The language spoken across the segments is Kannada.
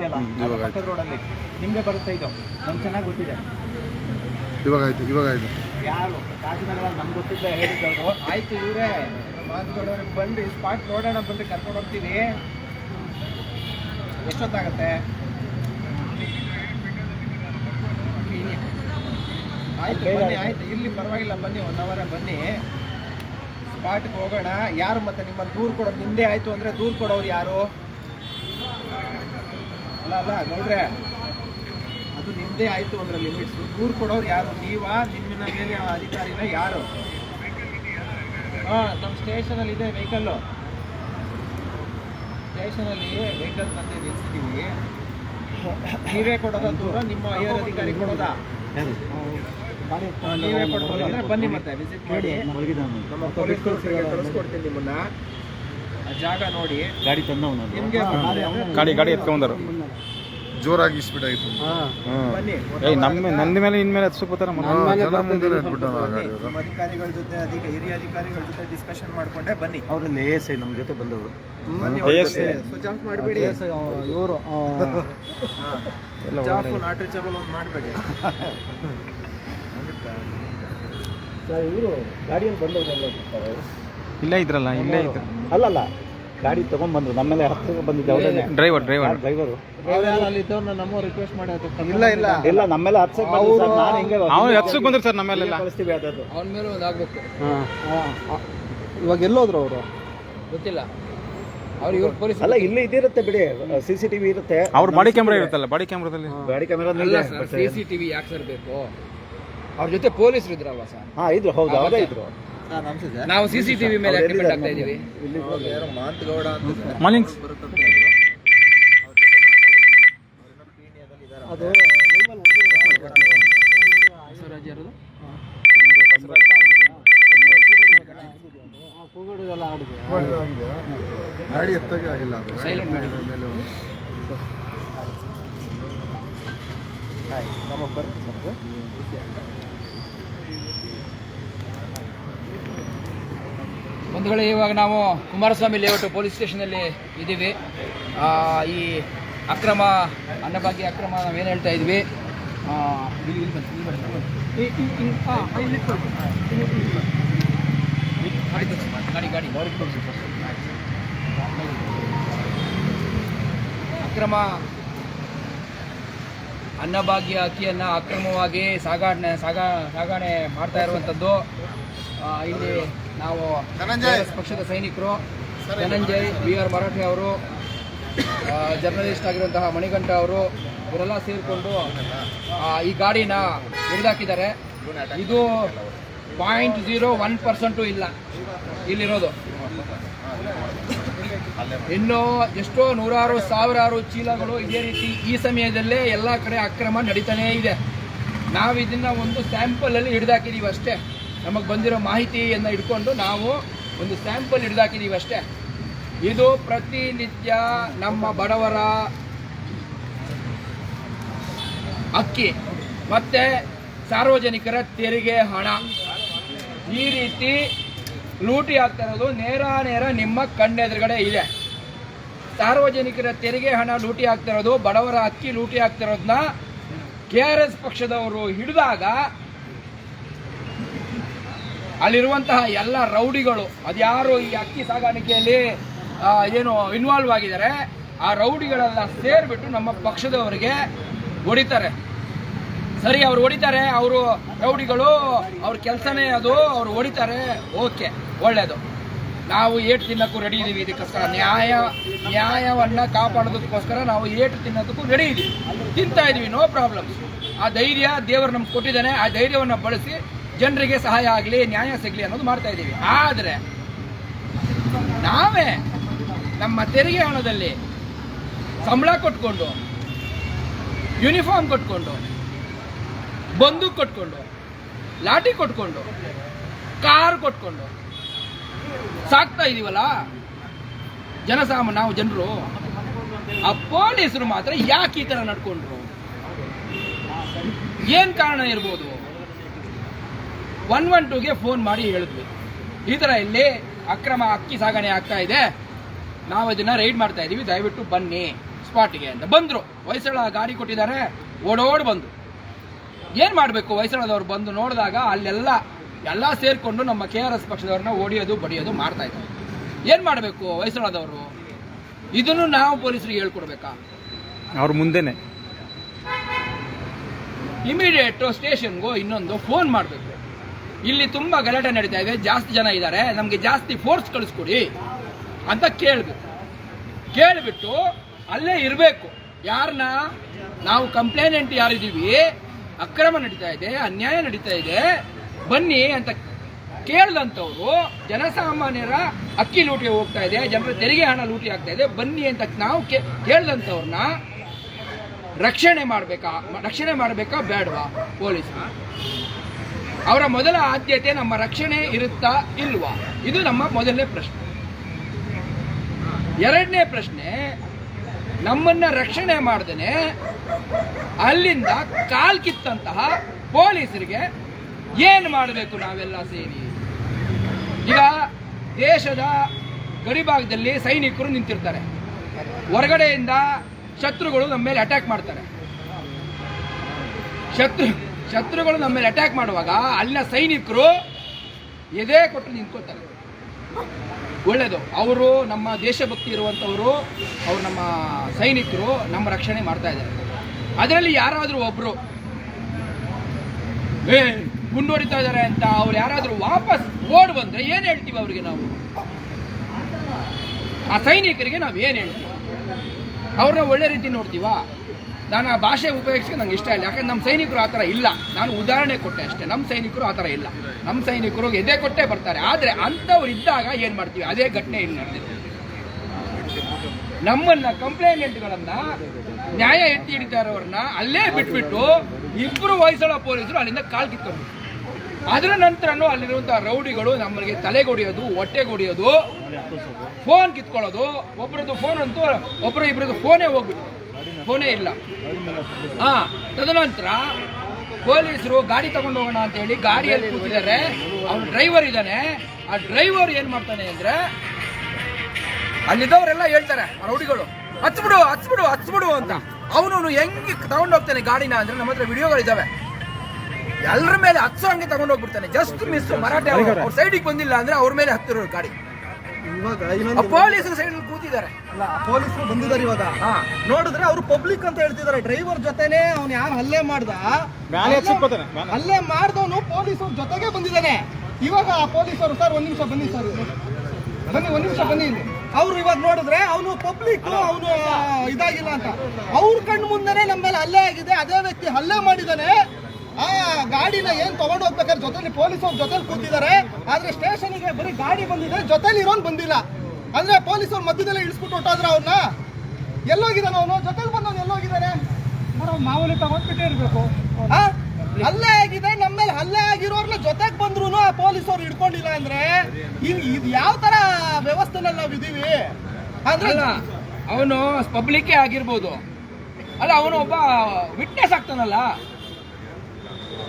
ರೋಡಲ್ಲಿ. ನಿಮಗೆ ಬರುತ್ತೆ ಇದು? ನಮ್ಗೆ ಚೆನ್ನಾಗಿ ಗೊತ್ತಿದೆ. ಇವಾಗ ಆಯ್ತು ಇವಾಗ ಆಯ್ತು. ಯಾರು? ಕಾಶ್ಮೀರ ನಮ್ಗೆ ಗೊತ್ತಿದೆ ಹೇಳಿದ್ದವರು. ಆಯ್ತು ಇವರೇ. ಮಾತುಗಳವ್ರಿಗೆ ಬಂದು ಸ್ಪಾಟ್ ನೋಡೋಣ ಬಂದು ಕರ್ಕೊಂಡು ಹೋಗ್ತೀವಿ. ಎಷ್ಟೊತ್ತಾಗತ್ತೆ? ಆಯ್ತು ಬನ್ನಿ ಆಯ್ತು. ಇಲ್ಲಿ ಪರವಾಗಿಲ್ಲ ಬನ್ನಿ ಒನ್ ಅವರೇ ಬನ್ನಿ. ಸ್ಪಾಟ್ಗೆ ಹೋಗೋಣ. ಯಾರು ಮತ್ತೆ ನಿಮ್ಮ ದೂರ ಕೊಡೋದು? ನಿಮ್ದೇ ಆಯ್ತು ಅಂದ್ರೆ ದೂರ ಕೊಡೋರು ಯಾರು? ಅಲ್ಲ ಅಲ್ಲ ಅದು ನಿಮ್ದೇ ಆಯ್ತು ಅಂದ್ರೆ ಲಿಮಿಟ್ಸ್ ದೂರ ಕೊಡೋರು ಯಾರು? ನೀವಾ? ನಿಮ್ಮ ಮೇಲೆ ಅಧಿಕಾರಿನ ಯಾರು? ಹಾ ನಮ್ಮ ಸ್ಟೇಷನಲ್ಲಿ ಇದೆ ವೆಹಿಕಲ್ಲು. ಸ್ಟೇಷನಲ್ಲಿ ವೆಹಿಕಲ್ ಮತ್ತೆ ನಿಲ್ಸಿದ್ದೀವಿ ನೀವೇ ಕೊಡೋದ ದೂರ? ನಿಮ್ಮ ಹೈಯರ್ ಅಧಿಕಾರಿ ಕೊಡೋದಾ? ನೀವೇ ಕೊಡ್ಬೋದು. ಅಂದ್ರೆ ಬನ್ನಿ ಮತ್ತೆ ವಿಸಿಟ್ ಮಾಡಿ. ನಮ್ಮ ಪೊಲೀಸ್ ಕಳಿಸ್ಕೊಡ್ತೀನಿ ನಿಮ್ಮನ್ನ. ಜಾಗ ನೋಡಿ. ಗಾಡಿ ತಂದವನು ನಿಮಗೆ ಗಾಡಿ ಗಾಡಿ ಎತ್ಕೊಂಡ್ರು ಜೋರಾಗಿ ಆಯ್ತು ಬನ್ನಿ. ಏಯ್ ನಮ್ಮ ನಂದ ಮೇಲೆ ಇನ್ ಮೇಲೆ ಹತ್ಸ್ಕೊತಾರ ಜನ ಮುಂದೆ ಇಟ್ಬಿಟ್ಟ ಬನ್ನಿ. ನಮ್ಮ ಅಧಿಕಾರಿಗಳ ಜೊತೆ ಅಧಿಕ ಹಿರಿಯ ಅಧಿಕಾರಿಗಳ ಜೊತೆ ಡಿಸ್ಕಷನ್ ಮಾಡ್ಕೊಂಡೆ. ಬನ್ನಿ. ಅವರು ಎ ಎಸ್ ಐ ನಮ್ಮ ಜೊತೆ ಬಂದವರು. ಬನ್ನಿ Yes, ಸ್ವಿಚ್ ಆಫ್ ಮಾಡಬೇಡಿ. ಇವರು ಆಫ್ ನಾಟ್ ರೀಚಬಲ್ ಒಂದು ಮಾಡಬೇಡಿ ಇವರು ಗಾಡಿಯಲ್ಲಿ ಬಂದವರು ಇಲ್ಲೇ ಇದ್ರಲ್ಲ ಇಲ್ಲೇ ಇದ್ರು. ಅಲ್ಲಲ್ಲ ಗಾಡಿ ತಗೊಂಡ್ಬಂದ್ರು ನಮ್ಮ ಮೇಲೆ ಹತ್ತಿರ ಬಂದಿದ್ದೆ ಅವರೇ ಡ್ರೈವರ್ ಡ್ರೈವರ್. ಡ್ರೈವರು? ಅಲ್ಲಿ ಇದ್ದವ್ರನ್ನ ನಮ್ಮ ರಿಕ್ವೆಸ್ಟ್ ಮಾಡಿ ಇಲ್ಲ ಇಲ್ಲ. ಇಲ್ಲ ನಮ್ಮ ಮೇಲೆ ಹತ್ಸಕ್ ಬಂದ್ರು ನಾನು ಹಿಂಗೆ ಅವ್ನು ಹತ್ಸಕ್ ಬಂದ್ರು ಸರ್ ನಮ್ಮೆಲ್ಲ ಕಳಿಸ್ತೀವಿ ಯಾವ್ದಾದ್ರು ಅವನ ಮೇಲೆ ಒಂದು ಆಗ್ಬೇಕು. ಇವಾಗ ಎಲ್ಲೋದ್ರು ಅವರು? ಗೊತ್ತಿಲ್ಲ. ಅವ್ರು ಇವ್ರು ಪೊಲೀಸ್ ಅಲ್ಲ ಇಲ್ಲಿ ಇದಿರುತ್ತೆ ಬಿಡಿ. ಸಿ ಸಿ ಟಿವಿ ಇರುತ್ತೆ. ಅವ್ರ ಬಾಡಿ ಕ್ಯಾಮ್ರಾ ಇರುತ್ತಲ್ಲ ಬಾಡಿ ಕ್ಯಾಮ್ರಾದಲ್ಲಿ? ಗಾಡಿ ಕ್ಯಾಮೆರಾ ಸಿ ಸಿ ಟಿವಿ ಯಾಕೆ ಸರ್ ಬೇಕು? ಅವ್ರ ಜೊತೆ ಪೊಲೀಸರು ಇದ್ರಲ್ವಾ ಸರ್? ಹಾ ಇದ್ರು ಹೌದು ಅವರೇ ಇದ್ರು. ನಾವು ಸಿ ಸಿ ಟಿವಿ ಮೇಲೆ ಅವ್ರು ಡಿಪೆಂಡ್ ಆಗ್ತಾ ಇದೀವಿ. ಮಾಲಿಂಗ್ಸ್ ಅದು ಗಾಡಿ ಎತ್ತಾಗೆ ಆಗಿಲ್ಲ ಅದು. Silent ಮಾಡಿ. ಮೇಲೆ ಒಂದು- ವೇಳೆ ಇವಾಗ ನಾವು ಕುಮಾರಸ್ವಾಮಿ ಲೇಔಟ್ ಪೊಲೀಸ್ ಸ್ಟೇಷನಲ್ಲಿ ಇದ್ದೀವಿ ಈ ಅಕ್ರಮ ಅನ್ನಭಾಗ್ಯ ಅಕ್ರಮ ನಾವೇನು ಹೇಳ್ತಾ ಇದ್ವಿ ಗಾಡಿ ಗಾಡಿ ಅಕ್ರಮ ಅನ್ನಭಾಗ್ಯ ಅಕ್ಕಿಯನ್ನು ಅಕ್ರಮವಾಗಿ ಸಾಗಾಣೆ ಸಾಗಾ ಸಾಗಾಣೆ ಮಾಡ್ತಾ ಇರುವಂಥದ್ದು ಇಲ್ಲಿ ನಾವು ಪಕ್ಷದ ಸೈನಿಕರು. ಧನಂಜಯ್ ಬಿ ಆರ್ ಮರಾಠಿ ಅವರು ಜರ್ನಲಿಸ್ಟ್ ಆಗಿರುವಂತಹ ಮಣಿಕಂಠ ಅವರು ಇವರೆಲ್ಲ ಸೇರಿಕೊಂಡು ಈ ಗಾಡಿನ ಹಿಡಿದಾಕಿದ್ದಾರೆ ಇದು ಪಾಯಿಂಟ್ ಜೀರೋ ಒನ್ ಪರ್ಸೆಂಟು ಇಲ್ಲ. ಇಲ್ಲಿರೋದು. ಇನ್ನು ಎಷ್ಟೋ ನೂರಾರು ಸಾವಿರಾರು ಚೀಲಗಳು ಇದೇ ರೀತಿ ಈ ಸಮಯದಲ್ಲೇ ಎಲ್ಲ ಕಡೆ ಅಕ್ರಮ ನಡೀತಾನೇ ಇದೆ. ನಾವು ಇದನ್ನ ಒಂದು ಸ್ಯಾಂಪಲಲ್ಲಿ ಹಿಡಿದಾಕಿದ್ದೀವಿ ಅಷ್ಟೇ ನಮಗೆ ಬಂದಿರೋ ಮಾಹಿತಿಯನ್ನು ಇಟ್ಕೊಂಡು ನಾವು ಒಂದು ಸ್ಯಾಂಪಲ್ ಹಿಡಿದಾಕಿದ್ದೀವಿ ಅಷ್ಟೇ. ಇದು ಪ್ರತಿನಿತ್ಯ ನಮ್ಮ ಬಡವರ ಅಕ್ಕಿ ಮತ್ತೆ ಸಾರ್ವಜನಿಕರ ತೆರಿಗೆ ಹಣ. ಈ ರೀತಿ ಲೂಟಿ ಆಗ್ತಾ ಇರೋದು ನೇರ ನೇರ ನಿಮ್ಮ ಕಣ್ಣೆದುರುಗಡೆ ಇದೆ. ಸಾರ್ವಜನಿಕರ ತೆರಿಗೆ ಹಣ ಲೂಟಿ ಆಗ್ತಿರೋದು ಬಡವರ ಅಕ್ಕಿ ಲೂಟಿ ಆಗ್ತಿರೋದನ್ನ ಕೆ ಆರ್ ಎಸ್ ಪಕ್ಷದವರು ಹಿಡಿದಾಗ ಅಲ್ಲಿರುವಂತಹ ಎಲ್ಲ ರೌಡಿಗಳು, ಅದ್ಯಾರು ಈ ಅಕ್ಕಿ ಸಾಗಾಣಿಕೆಯಲ್ಲಿ ಏನು ಇನ್ವಾಲ್ವ್ ಆಗಿದ್ದಾರೆ, ಆ ರೌಡಿಗಳೆಲ್ಲ ಸೇರಿಬಿಟ್ಟು ನಮ್ಮ ಪಕ್ಷದವರಿಗೆ ಹೊಡಿತಾರೆ. ಸರಿ, ಅವ್ರು ಹೊಡಿತಾರೆ, ಅವರು ರೌಡಿಗಳು, ಅವ್ರ ಕೆಲಸನೇ ಅದು, ಅವ್ರು ಹೊಡಿತಾರೆ, ಓಕೆ, ಒಳ್ಳೇದು. ನಾವು ಏಟು ತಿನ್ನೋಕ್ಕೂ ರೆಡಿ ಇದ್ದೀವಿ ಇದಕ್ಕೋಸ್ಕರ ನ್ಯಾಯ, ನ್ಯಾಯವನ್ನು ಕಾಪಾಡೋದಕ್ಕೋಸ್ಕರ ನಾವು ಏಟು ತಿನ್ನೋದಕ್ಕೂ ರೆಡಿ ಇದ್ದೀವಿ ತಿಂತಾ ಇದ್ದೀವಿ ನೋ ಪ್ರಾಬ್ಲಮ್ಸ್ ಆ ಧೈರ್ಯ ದೇವರು ನಮ್ಗೆ ಕೊಟ್ಟಿದ್ದಾನೆ, ಆ ಧೈರ್ಯವನ್ನು ಬಳಸಿ ಜನರಿಗೆ ಸಹಾಯ ಆಗಲಿ, ನ್ಯಾಯ ಸಿಗಲಿ ಅನ್ನೋದು ಮಾಡ್ತಾ ಇದ್ದೀವಿ. ಆದರೆ, ನಾವೇ ನಮ್ಮ ತೆರಿಗೆ ಹಣದಲ್ಲಿ ಸಂಬಳ ಕೊಟ್ಕೊಂಡು ಯೂನಿಫಾರ್ಮ್ ಕೊಟ್ಕೊಂಡು, ಬಂದೂಕ್ ಕೊಟ್ಕೊಂಡು, ಲಾಠಿ ಕೊಟ್ಕೊಂಡು, ಕಾರ್ ಕೊಟ್ಕೊಂಡು, ಸಾಕ್ತಾ ಇದೀವಲ್ಲ? ಜನಸಾಮ ನಾವು ಜನರು, ಆ ಪೊಲೀಸರು ಮಾತ್ರ ಯಾಕೆ ಈ ಥರ ನಡ್ಕೊಂಡ್ರು? ಏನ್ ಕಾರಣ ಇರ್ಬೋದು? ಒನ್ ಒನ್ ಟೂಗೆ ಫೋನ್ ಮಾಡಿ ಹೇಳಿದ್ವಿ. ಈ ತರ ಇಲ್ಲಿ ಅಕ್ರಮ ಅಕ್ಕಿ ಸಾಗಣೆ ಆಗ್ತಾ ಇದೆ. ನಾವು ಅದನ್ನ ರೈಡ್ ಮಾಡ್ತಾ ಇದೀವಿ. ದಯವಿಟ್ಟು ಬನ್ನಿ ಸ್ಪಾಟಿಗೆ ಅಂತ ಬಂದರು. ಹೊಯ್ಸಳ ಗಾಡಿ ಕೊಟ್ಟಿದ್ದಾರೆ. ಓಡೋಡ್ ಬಂದು ಏನು ಮಾಡಬೇಕು? ಹೊಯ್ಸಳದವ್ರು ಬಂದು ನೋಡಿದಾಗ ಅಲ್ಲೆಲ್ಲ ಎಲ್ಲ ಸೇರಿಕೊಂಡು ನಮ್ಮ ಕೆ ಆರ್ ಎಸ್ ಪಕ್ಷದವ್ರನ್ನ ಓಡಿಯೋದು ಬಡಿಯೋದು ಮಾಡ್ತಾ ಇದ್ದಾರೆ. ಏನು ಮಾಡಬೇಕು ಹೊಯ್ಸಳದವರು? ಇದನ್ನು ನಾವು ಪೊಲೀಸರಿಗೆ ಹೇಳ್ಕೊಡ್ಬೇಕಾ? ಅವ್ರ ಮುಂದೆನೆ. ಇಮಿಡಿಯೇಟ್ ಸ್ಟೇಷನ್ಗೂ ಇನ್ನೊಂದು ಫೋನ್ ಮಾಡಬೇಕು. ಇಲ್ಲಿ ತುಂಬ ಗಲಾಟೆ ನಡೀತಾ ಇದೆ. ಜಾಸ್ತಿ ಜನ ಇದ್ದಾರೆ. ನಮಗೆ ಜಾಸ್ತಿ ಫೋರ್ಸ್ ಕಳಿಸ್ಕೊಡಿ ಅಂತ ಕೇಳಬೇಕು ಕೇಳಿಬಿಟ್ಟು ಅಲ್ಲೇ ಇರಬೇಕು. ಯಾರನ್ನ ನಾವು ಕಂಪ್ಲೇನೆಂಟ್ ಯಾರಿದ್ದೀವಿ? ಅಕ್ರಮ ನಡೀತಾ ಇದೆ, ಅನ್ಯಾಯ ನಡೀತಾ ಇದೆ. ಬನ್ನಿ ಅಂತ ಕೇಳ್ದಂಥವ್ರು ಜನಸಾಮಾನ್ಯರ ಅಕ್ಕಿ ಲೂಟಿ ಹೋಗ್ತಾ ಇದೆ, ಜನರ ತೆರಿಗೆ ಹಣ ಲೂಟಿ ಆಗ್ತಾ ಇದೆ. ಬನ್ನಿ ಅಂತ ನಾವು ಕೇಳ್ದಂಥವ್ರನ್ನ ರಕ್ಷಣೆ ಮಾಡಬೇಕಾ ರಕ್ಷಣೆ ಮಾಡಬೇಕಾ ಬೇಡವಾ ಪೊಲೀಸರು ಅವರ ಮೊದಲ ಆದ್ಯತೆ ನಮ್ಮ ರಕ್ಷಣೆ ಇರುತ್ತಾ ಇಲ್ವಾ? ಇದು ನಮ್ಮ ಮೊದಲನೇ ಪ್ರಶ್ನೆ. ಎರಡನೇ ಪ್ರಶ್ನೆ, ನಮ್ಮನ್ನ ರಕ್ಷಣೆ ಮಾಡ್ದೇನೆ ಅಲ್ಲಿಂದ ಕಾಲ್ ಕಿತ್ತಂತಹ ಪೊಲೀಸರಿಗೆ ಏನು ಮಾಡಬೇಕು ನಾವೆಲ್ಲ ಸೇರಿ? ಈಗ ದೇಶದ ಗಡಿಭಾಗದಲ್ಲಿ ಸೈನಿಕರು ನಿಂತಿರ್ತಾರೆ. ಹೊರಗಡೆಯಿಂದ ಶತ್ರುಗಳು ನಮ್ಮ ಮೇಲೆ ಅಟ್ಯಾಕ್ ಮಾಡ್ತಾರೆ. ಶತ್ರು ಶತ್ರುಗಳು ನಮ್ಮ ಮೇಲೆ ಅಟ್ಯಾಕ್ ಮಾಡುವಾಗ ಅಲ್ಲಿನ ಸೈನಿಕರು ಎದೆ ಕೊಟ್ಟು ನಿಂತ್ಕೋತಾರೆ ಒಳ್ಳೆಯದು ಅವರು ನಮ್ಮ ದೇಶಭಕ್ತಿ ಇರುವಂಥವರು ಅವರು ನಮ್ಮ ಸೈನಿಕರು ನಮ್ಮ ರಕ್ಷಣೆ ಮಾಡ್ತಾ ಇದ್ದಾರೆ. ಅದರಲ್ಲಿ ಯಾರಾದರೂ ಒಬ್ಬರು ಏ ಹೊಡಿತಾ ಇದ್ದಾರೆ ಅಂತ ಅವ್ರು ಯಾರಾದರೂ ವಾಪಸ್ ಓಡ್ ಬಂದರೆ ಏನು ಹೇಳ್ತೀವಿ ಅವರಿಗೆ ನಾವು? ಆ ಸೈನಿಕರಿಗೆ ನಾವು ಏನು ಹೇಳ್ತೀವಿ? ಅವ್ರನ್ನ ಒಳ್ಳೆ ರೀತಿ ನೋಡ್ತೀವಾ? ನಾನು ಆ ಭಾಷೆ ಉಪಯೋಗಿಸಿ ನಂಗೆ ಇಷ್ಟ ಇಲ್ಲ. ಯಾಕಂದ್ರೆ ನಮ್ಮ ಸೈನಿಕರು ಆ ಥರ ಇಲ್ಲ. ನಾನು ಉದಾಹರಣೆ ಕೊಟ್ಟೆ ಅಷ್ಟೇ. ನಮ್ಮ ಸೈನಿಕರು ಆ ಥರ ಇಲ್ಲ. ನಮ್ಮ ಸೈನಿಕರು ಎದೆ ಕೊಟ್ಟೆ ಬರ್ತಾರೆ. ಆದರೆ ಅಂಥವ್ರು ಇದ್ದಾಗ ಏನು ಮಾಡ್ತೀವಿ? ಅದೇ ಘಟನೆ ಇಲ್ಲಿ ನಡೆದಿದೆ. ನಮ್ಮನ್ನ ಕಂಪ್ಲೇಂಟ್ಗಳನ್ನ ನ್ಯಾಯ ಎತ್ತಿ ಹಿಡಿತಾ ಇರೋರನ್ನ ಅಲ್ಲೇ ಬಿಟ್ಬಿಟ್ಟು ಇಬ್ಬರು ವಯಸ್ಸಳ ಪೊಲೀಸರು ಅಲ್ಲಿಂದ ಕಾಲ್ ಕಿತ್ತು ಅದರ ನಂತರನೂ ಅಲ್ಲಿರುವಂತಹ ರೌಡಿಗಳು ನಮಗೆ ತಲೆಗೊಡಿಯೋದು ಹೊಟ್ಟೆಗೊಡಿಯೋದು ಫೋನ್ ಕಿತ್ಕೊಳ್ಳೋದು ಒಬ್ಬರದ್ದು ಫೋನ್ ಅಂತೂ ಒಬ್ಬರು ಇಬ್ಬರದ್ದು ಫೋನೇ ಹೋಗ್ಬಿಟ್ಟು ಫೋನೇ ಇಲ್ಲ. ಹಾ ತದನಂತರ ಪೊಲೀಸರು ಗಾಡಿ ತಗೊಂಡು ಹೋಗೋಣ ಅಂತ ಹೇಳಿ ಗಾಡಿಯಲ್ಲಿ ಕೂತಿದ್ದಾರೆ. ಅವನು ಡ್ರೈವರ್ ಇದ್ದಾನೆ. ಆ ಡ್ರೈವರ್ ಏನ್ ಮಾಡ್ತಾನೆ ಅಂದ್ರೆ ಅಲ್ಲಿದ್ದವರೆಲ್ಲ ಹೇಳ್ತಾರೆ ರೌಡಿಗಳು ಹಚ್ಬಿಡು ಹಚ್ಬಿಡು ಹಚ್ಬಿಡು ಅಂತ. ಅವನು ಹೆಂಗೆ ತಗೊಂಡೋಗ್ತಾನೆ ಗಾಡಿನ ಅಂದ್ರೆ ನಮ್ಮ ಹತ್ರ ವಿಡಿಯೋಗಳಿದ್ದಾವೆ ಎಲ್ಲರ ಮೇಲೆ ಹಚ್ಚೋ ಹಂಗೆ ತಗೊಂಡು ಹೋಗ್ಬಿಡ್ತಾನೆ. ಜಸ್ಟ್ ಮಿಸ್ ಮರಾಠೆ ಅವ್ರ. ಸೈಡಿಗೆ ಬಂದಿಲ್ಲ ಅಂದ್ರೆ ಅವ್ರ ಮೇಲೆ ಹತ್ತಿರೋ ಗಾಡಿ. ಪೊಲೀಸರು ಸೈಡ್ ಕೂತಿದ್ದಾರೆ. ಪೊಲೀಸರು ಬಂದಿದ್ದಾರೆ ಇವಾಗ. ನೋಡಿದ್ರೆ ಅವರು ಪಬ್ಲಿಕ್ ಅಂತ ಹೇಳ್ತಿದ್ದಾರೆ. ಡ್ರೈವರ್ ಜೊತೆನೆ ಅವ್ನು ಯಾರು ಹಲ್ಲೆ ಮಾಡ್ದ. ಹಲ್ಲೆ ಮಾಡ್ದವನು ಪೊಲೀಸರ ಜೊತೆಗೆ ಬಂದಿದ್ದಾನೆ. ಇವಾಗ ಆ ಪೊಲೀಸರು ಸರ್ ಒಂದ್ ನಿಮಿಷ ಬನ್ನಿ ಸರ್. ಬನ್ನಿ ಒಂದ್ ನಿಮಿಷ ಬನ್ನಿ ಇಲ್ಲಿ. ಅವ್ರು ಇವಾಗ ನೋಡಿದ್ರೆ ಅವನು ಪಬ್ಲಿಕ್ ಅವನು ಇದಾಗಿಲ್ಲ ಅಂತ. ಅವ್ರ ಕಣ್ಣು ಮುಂದೆನೆ ನಮ್ಮ ಮೇಲೆ ಹಲ್ಲೆ ಆಗಿದೆ. ಅದೇ ವ್ಯಕ್ತಿ ಹಲ್ಲೆ ಮಾಡಿದಾನೆ. ಆ ಗಾಡಿನ ಏನ್ ತಗೊಂಡು ಹೋಗ್ಬೇಕಾದ್ರೆ ಜೊತೆಲಿ ಪೊಲೀಸವ್ರ ಜೊತೆಲಿ ಕೂತಿದ್ದಾರೆ. ಆದ್ರೆ ಸ್ಟೇಷನ್ಗೆ ಬರೀ ಗಾಡಿ ಬಂದಿದೆ ಜೊತೆಲಿ ಇರೋನ್ ಬಂದಿಲ್ಲ. ಅಂದ್ರೆ ಪೊಲೀಸರು ಮಧ್ಯದಲ್ಲೇ ಇಳಿಸ್ಬಿಟ್ಟು ಹೊಟ್ಟಾದ್ರೆ ಅವ್ರನ್ನ ಎಲ್ಲೋಗಿದ್ದಾನೆ ಅವನು? ಜೊತೆಲಿ ಬಂದವನು ಎಲ್ಲೋಗಿದ್ದಾನೆ? ಮಾಮೂಲಿ ತಗೊಂಡ್ಬಿಟ್ಟೇ ಇರ್ಬೇಕು. ಹಲ್ಲೆ ಆಗಿದೆ ನಮ್ಮೇಲೆ ಹಲ್ಲೆ ಆಗಿರೋರ್ನ ಜೊತೆಗೆ ಬಂದ್ರು ಆ ಪೊಲೀಸವ್ರು ಹಿಡ್ಕೊಂಡಿಲ್ಲ ಅಂದ್ರೆ ಇದು ಯಾವ ತರ ವ್ಯವಸ್ಥೆನಲ್ಲಿ ನಾವು ಇದೀವಿ? ಅಂದ್ರೆ ಅವನು ಪಬ್ಲಿಕ್ ಆಗಿರ್ಬೋದು. ಅಲ್ಲ ಅವನು ಒಬ್ಬ ವಿಟ್ನೆಸ್ ಆಗ್ತಾನಲ್ಲ?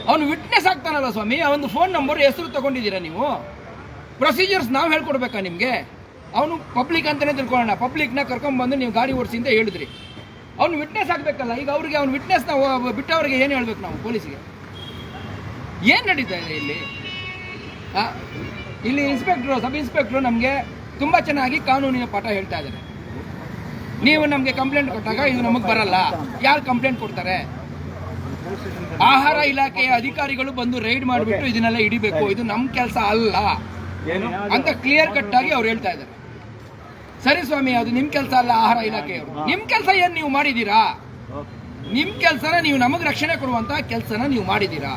ಅವನು ವಿಟ್ನೆಸ್ ಆಗ್ತಾನಲ್ಲ ಸ್ವಾಮಿ? ಅವನು ಫೋನ್ ನಂಬರ್ ಹೆಸರು ತಗೊಂಡಿದ್ದೀರಾ ನೀವು? ಪ್ರೊಸೀಜರ್ಸ್ ನಾವು ಹೇಳ್ಕೊಡ್ಬೇಕಾ ನಿಮಗೆ? ಅವನು ಪಬ್ಲಿಕ್ ಅಂತಲೇ ತಿಳ್ಕೊಳ್ಳೋಣ. ಪಬ್ಲಿಕ್ನ ಕರ್ಕೊಂಡ್ಬಂದು ನೀವು ಗಾಡಿ ಓಡಿಸಿ ಅಂತ ಹೇಳಿದ್ರಿ. ಅವ್ನು ವಿಟ್ನೆಸ್ ಆಗಬೇಕಲ್ಲ ಈಗ ಅವ್ರಿಗೆ ಅವ್ನು ವಿಟ್ನೆಸ್ನ ಬಿಟ್ಟವರಿಗೆ ಏನು ಹೇಳ್ಬೇಕು ನಾವು ಪೊಲೀಸಿಗೆ? ಏನು ನಡೀತಾ ಇದೆ ಇಲ್ಲಿ? ಇಲ್ಲಿ ಇನ್ಸ್ಪೆಕ್ಟ್ರು ಸಬ್ ಇನ್ಸ್ಪೆಕ್ಟ್ರು ನಮಗೆ ತುಂಬ ಚೆನ್ನಾಗಿ ಕಾನೂನಿನ ಪಾಠ ಹೇಳ್ತಾ ಇದ್ದಾರೆ. ನೀವು ನಮಗೆ ಕಂಪ್ಲೇಂಟ್ ಕೊಟ್ಟಾಗ ಇದು ನಮಗೆ ಬರಲ್ಲ. ಯಾರು ಕಂಪ್ಲೇಂಟ್ ಕೊಡ್ತಾರೆ? ಆಹಾರ ಇಲಾಖೆಯ ಅಧಿಕಾರಿಗಳು ಬಂದು ರೈಡ್ ಮಾಡಿಬಿಟ್ಟು ಇದನ್ನೆಲ್ಲ ಹಿಡಿಬೇಕು. ಇದು ನಮ್ಮ ಕೆಲಸ ಅಲ್ಲ. ಅಂತ ಕ್ಲಿಯರ್ ಕಟ್ ಆಗಿ ಅವ್ರು ಹೇಳ್ತಾ ಇದ್ದಾರೆ. ಸರಿ ಸ್ವಾಮಿ ಅದು ನಿಮ್ ಕೆಲಸ ಅಲ್ಲ ಆಹಾರ ಇಲಾಖೆಯವರು. ನಿಮ್ ಕೆಲಸ ಏನ್ ನೀವು ಮಾಡಿದೀರಾ ನಿಮ್ ಕೆಲಸನ ನೀವು ನಮಗೆ ರಕ್ಷಣೆ ಕೊಡುವಂತ ಕೆಲಸನ ನೀವು ಮಾಡಿದೀರಾ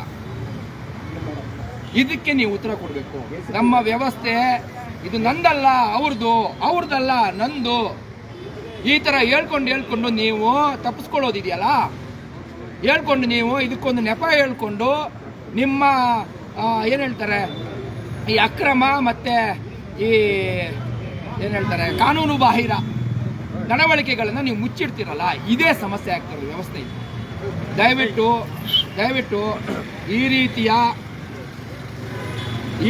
ಇದಕ್ಕೆ ನೀವು ಉತ್ತರ ಕೊಡಬೇಕು. ನಮ್ಮ ವ್ಯವಸ್ಥೆ ಇದು ನಂದಲ್ಲ ಅವ್ರದ್ದು ಅವ್ರದ್ದಲ್ಲ ನಂದು. ಈ ತರ ಹೇಳ್ಕೊಂಡು ಹೇಳ್ಕೊಂಡು ನೀವು ತಪ್ಪಿಸ್ಕೊಳ್ಳೋದಿದೆಯಲ್ಲ ಹೇಳ್ಕೊಂಡು ನೀವು ಇದಕ್ಕೊಂದು ನೆಪ ಹೇಳ್ಕೊಂಡು ನಿಮ್ಮ ಏನು ಏನ್ ಹೇಳ್ತಾರೆ? ಈ ಅಕ್ರಮ ಮತ್ತೆ ಈ ಏನ್ ಹೇಳ್ತಾರೆ? ಕಾನೂನು ಬಾಹಿರ ನಡವಳಿಕೆಗಳನ್ನು ನೀವು ಮುಚ್ಚಿಡ್ತೀರಲ್ಲ ಇದೇ ಸಮಸ್ಯೆ ಆಗ್ತಿರೋದು ವ್ಯವಸ್ಥೆ ಇದೆ. ದಯವಿಟ್ಟು ದಯವಿಟ್ಟು ಈ ರೀತಿಯ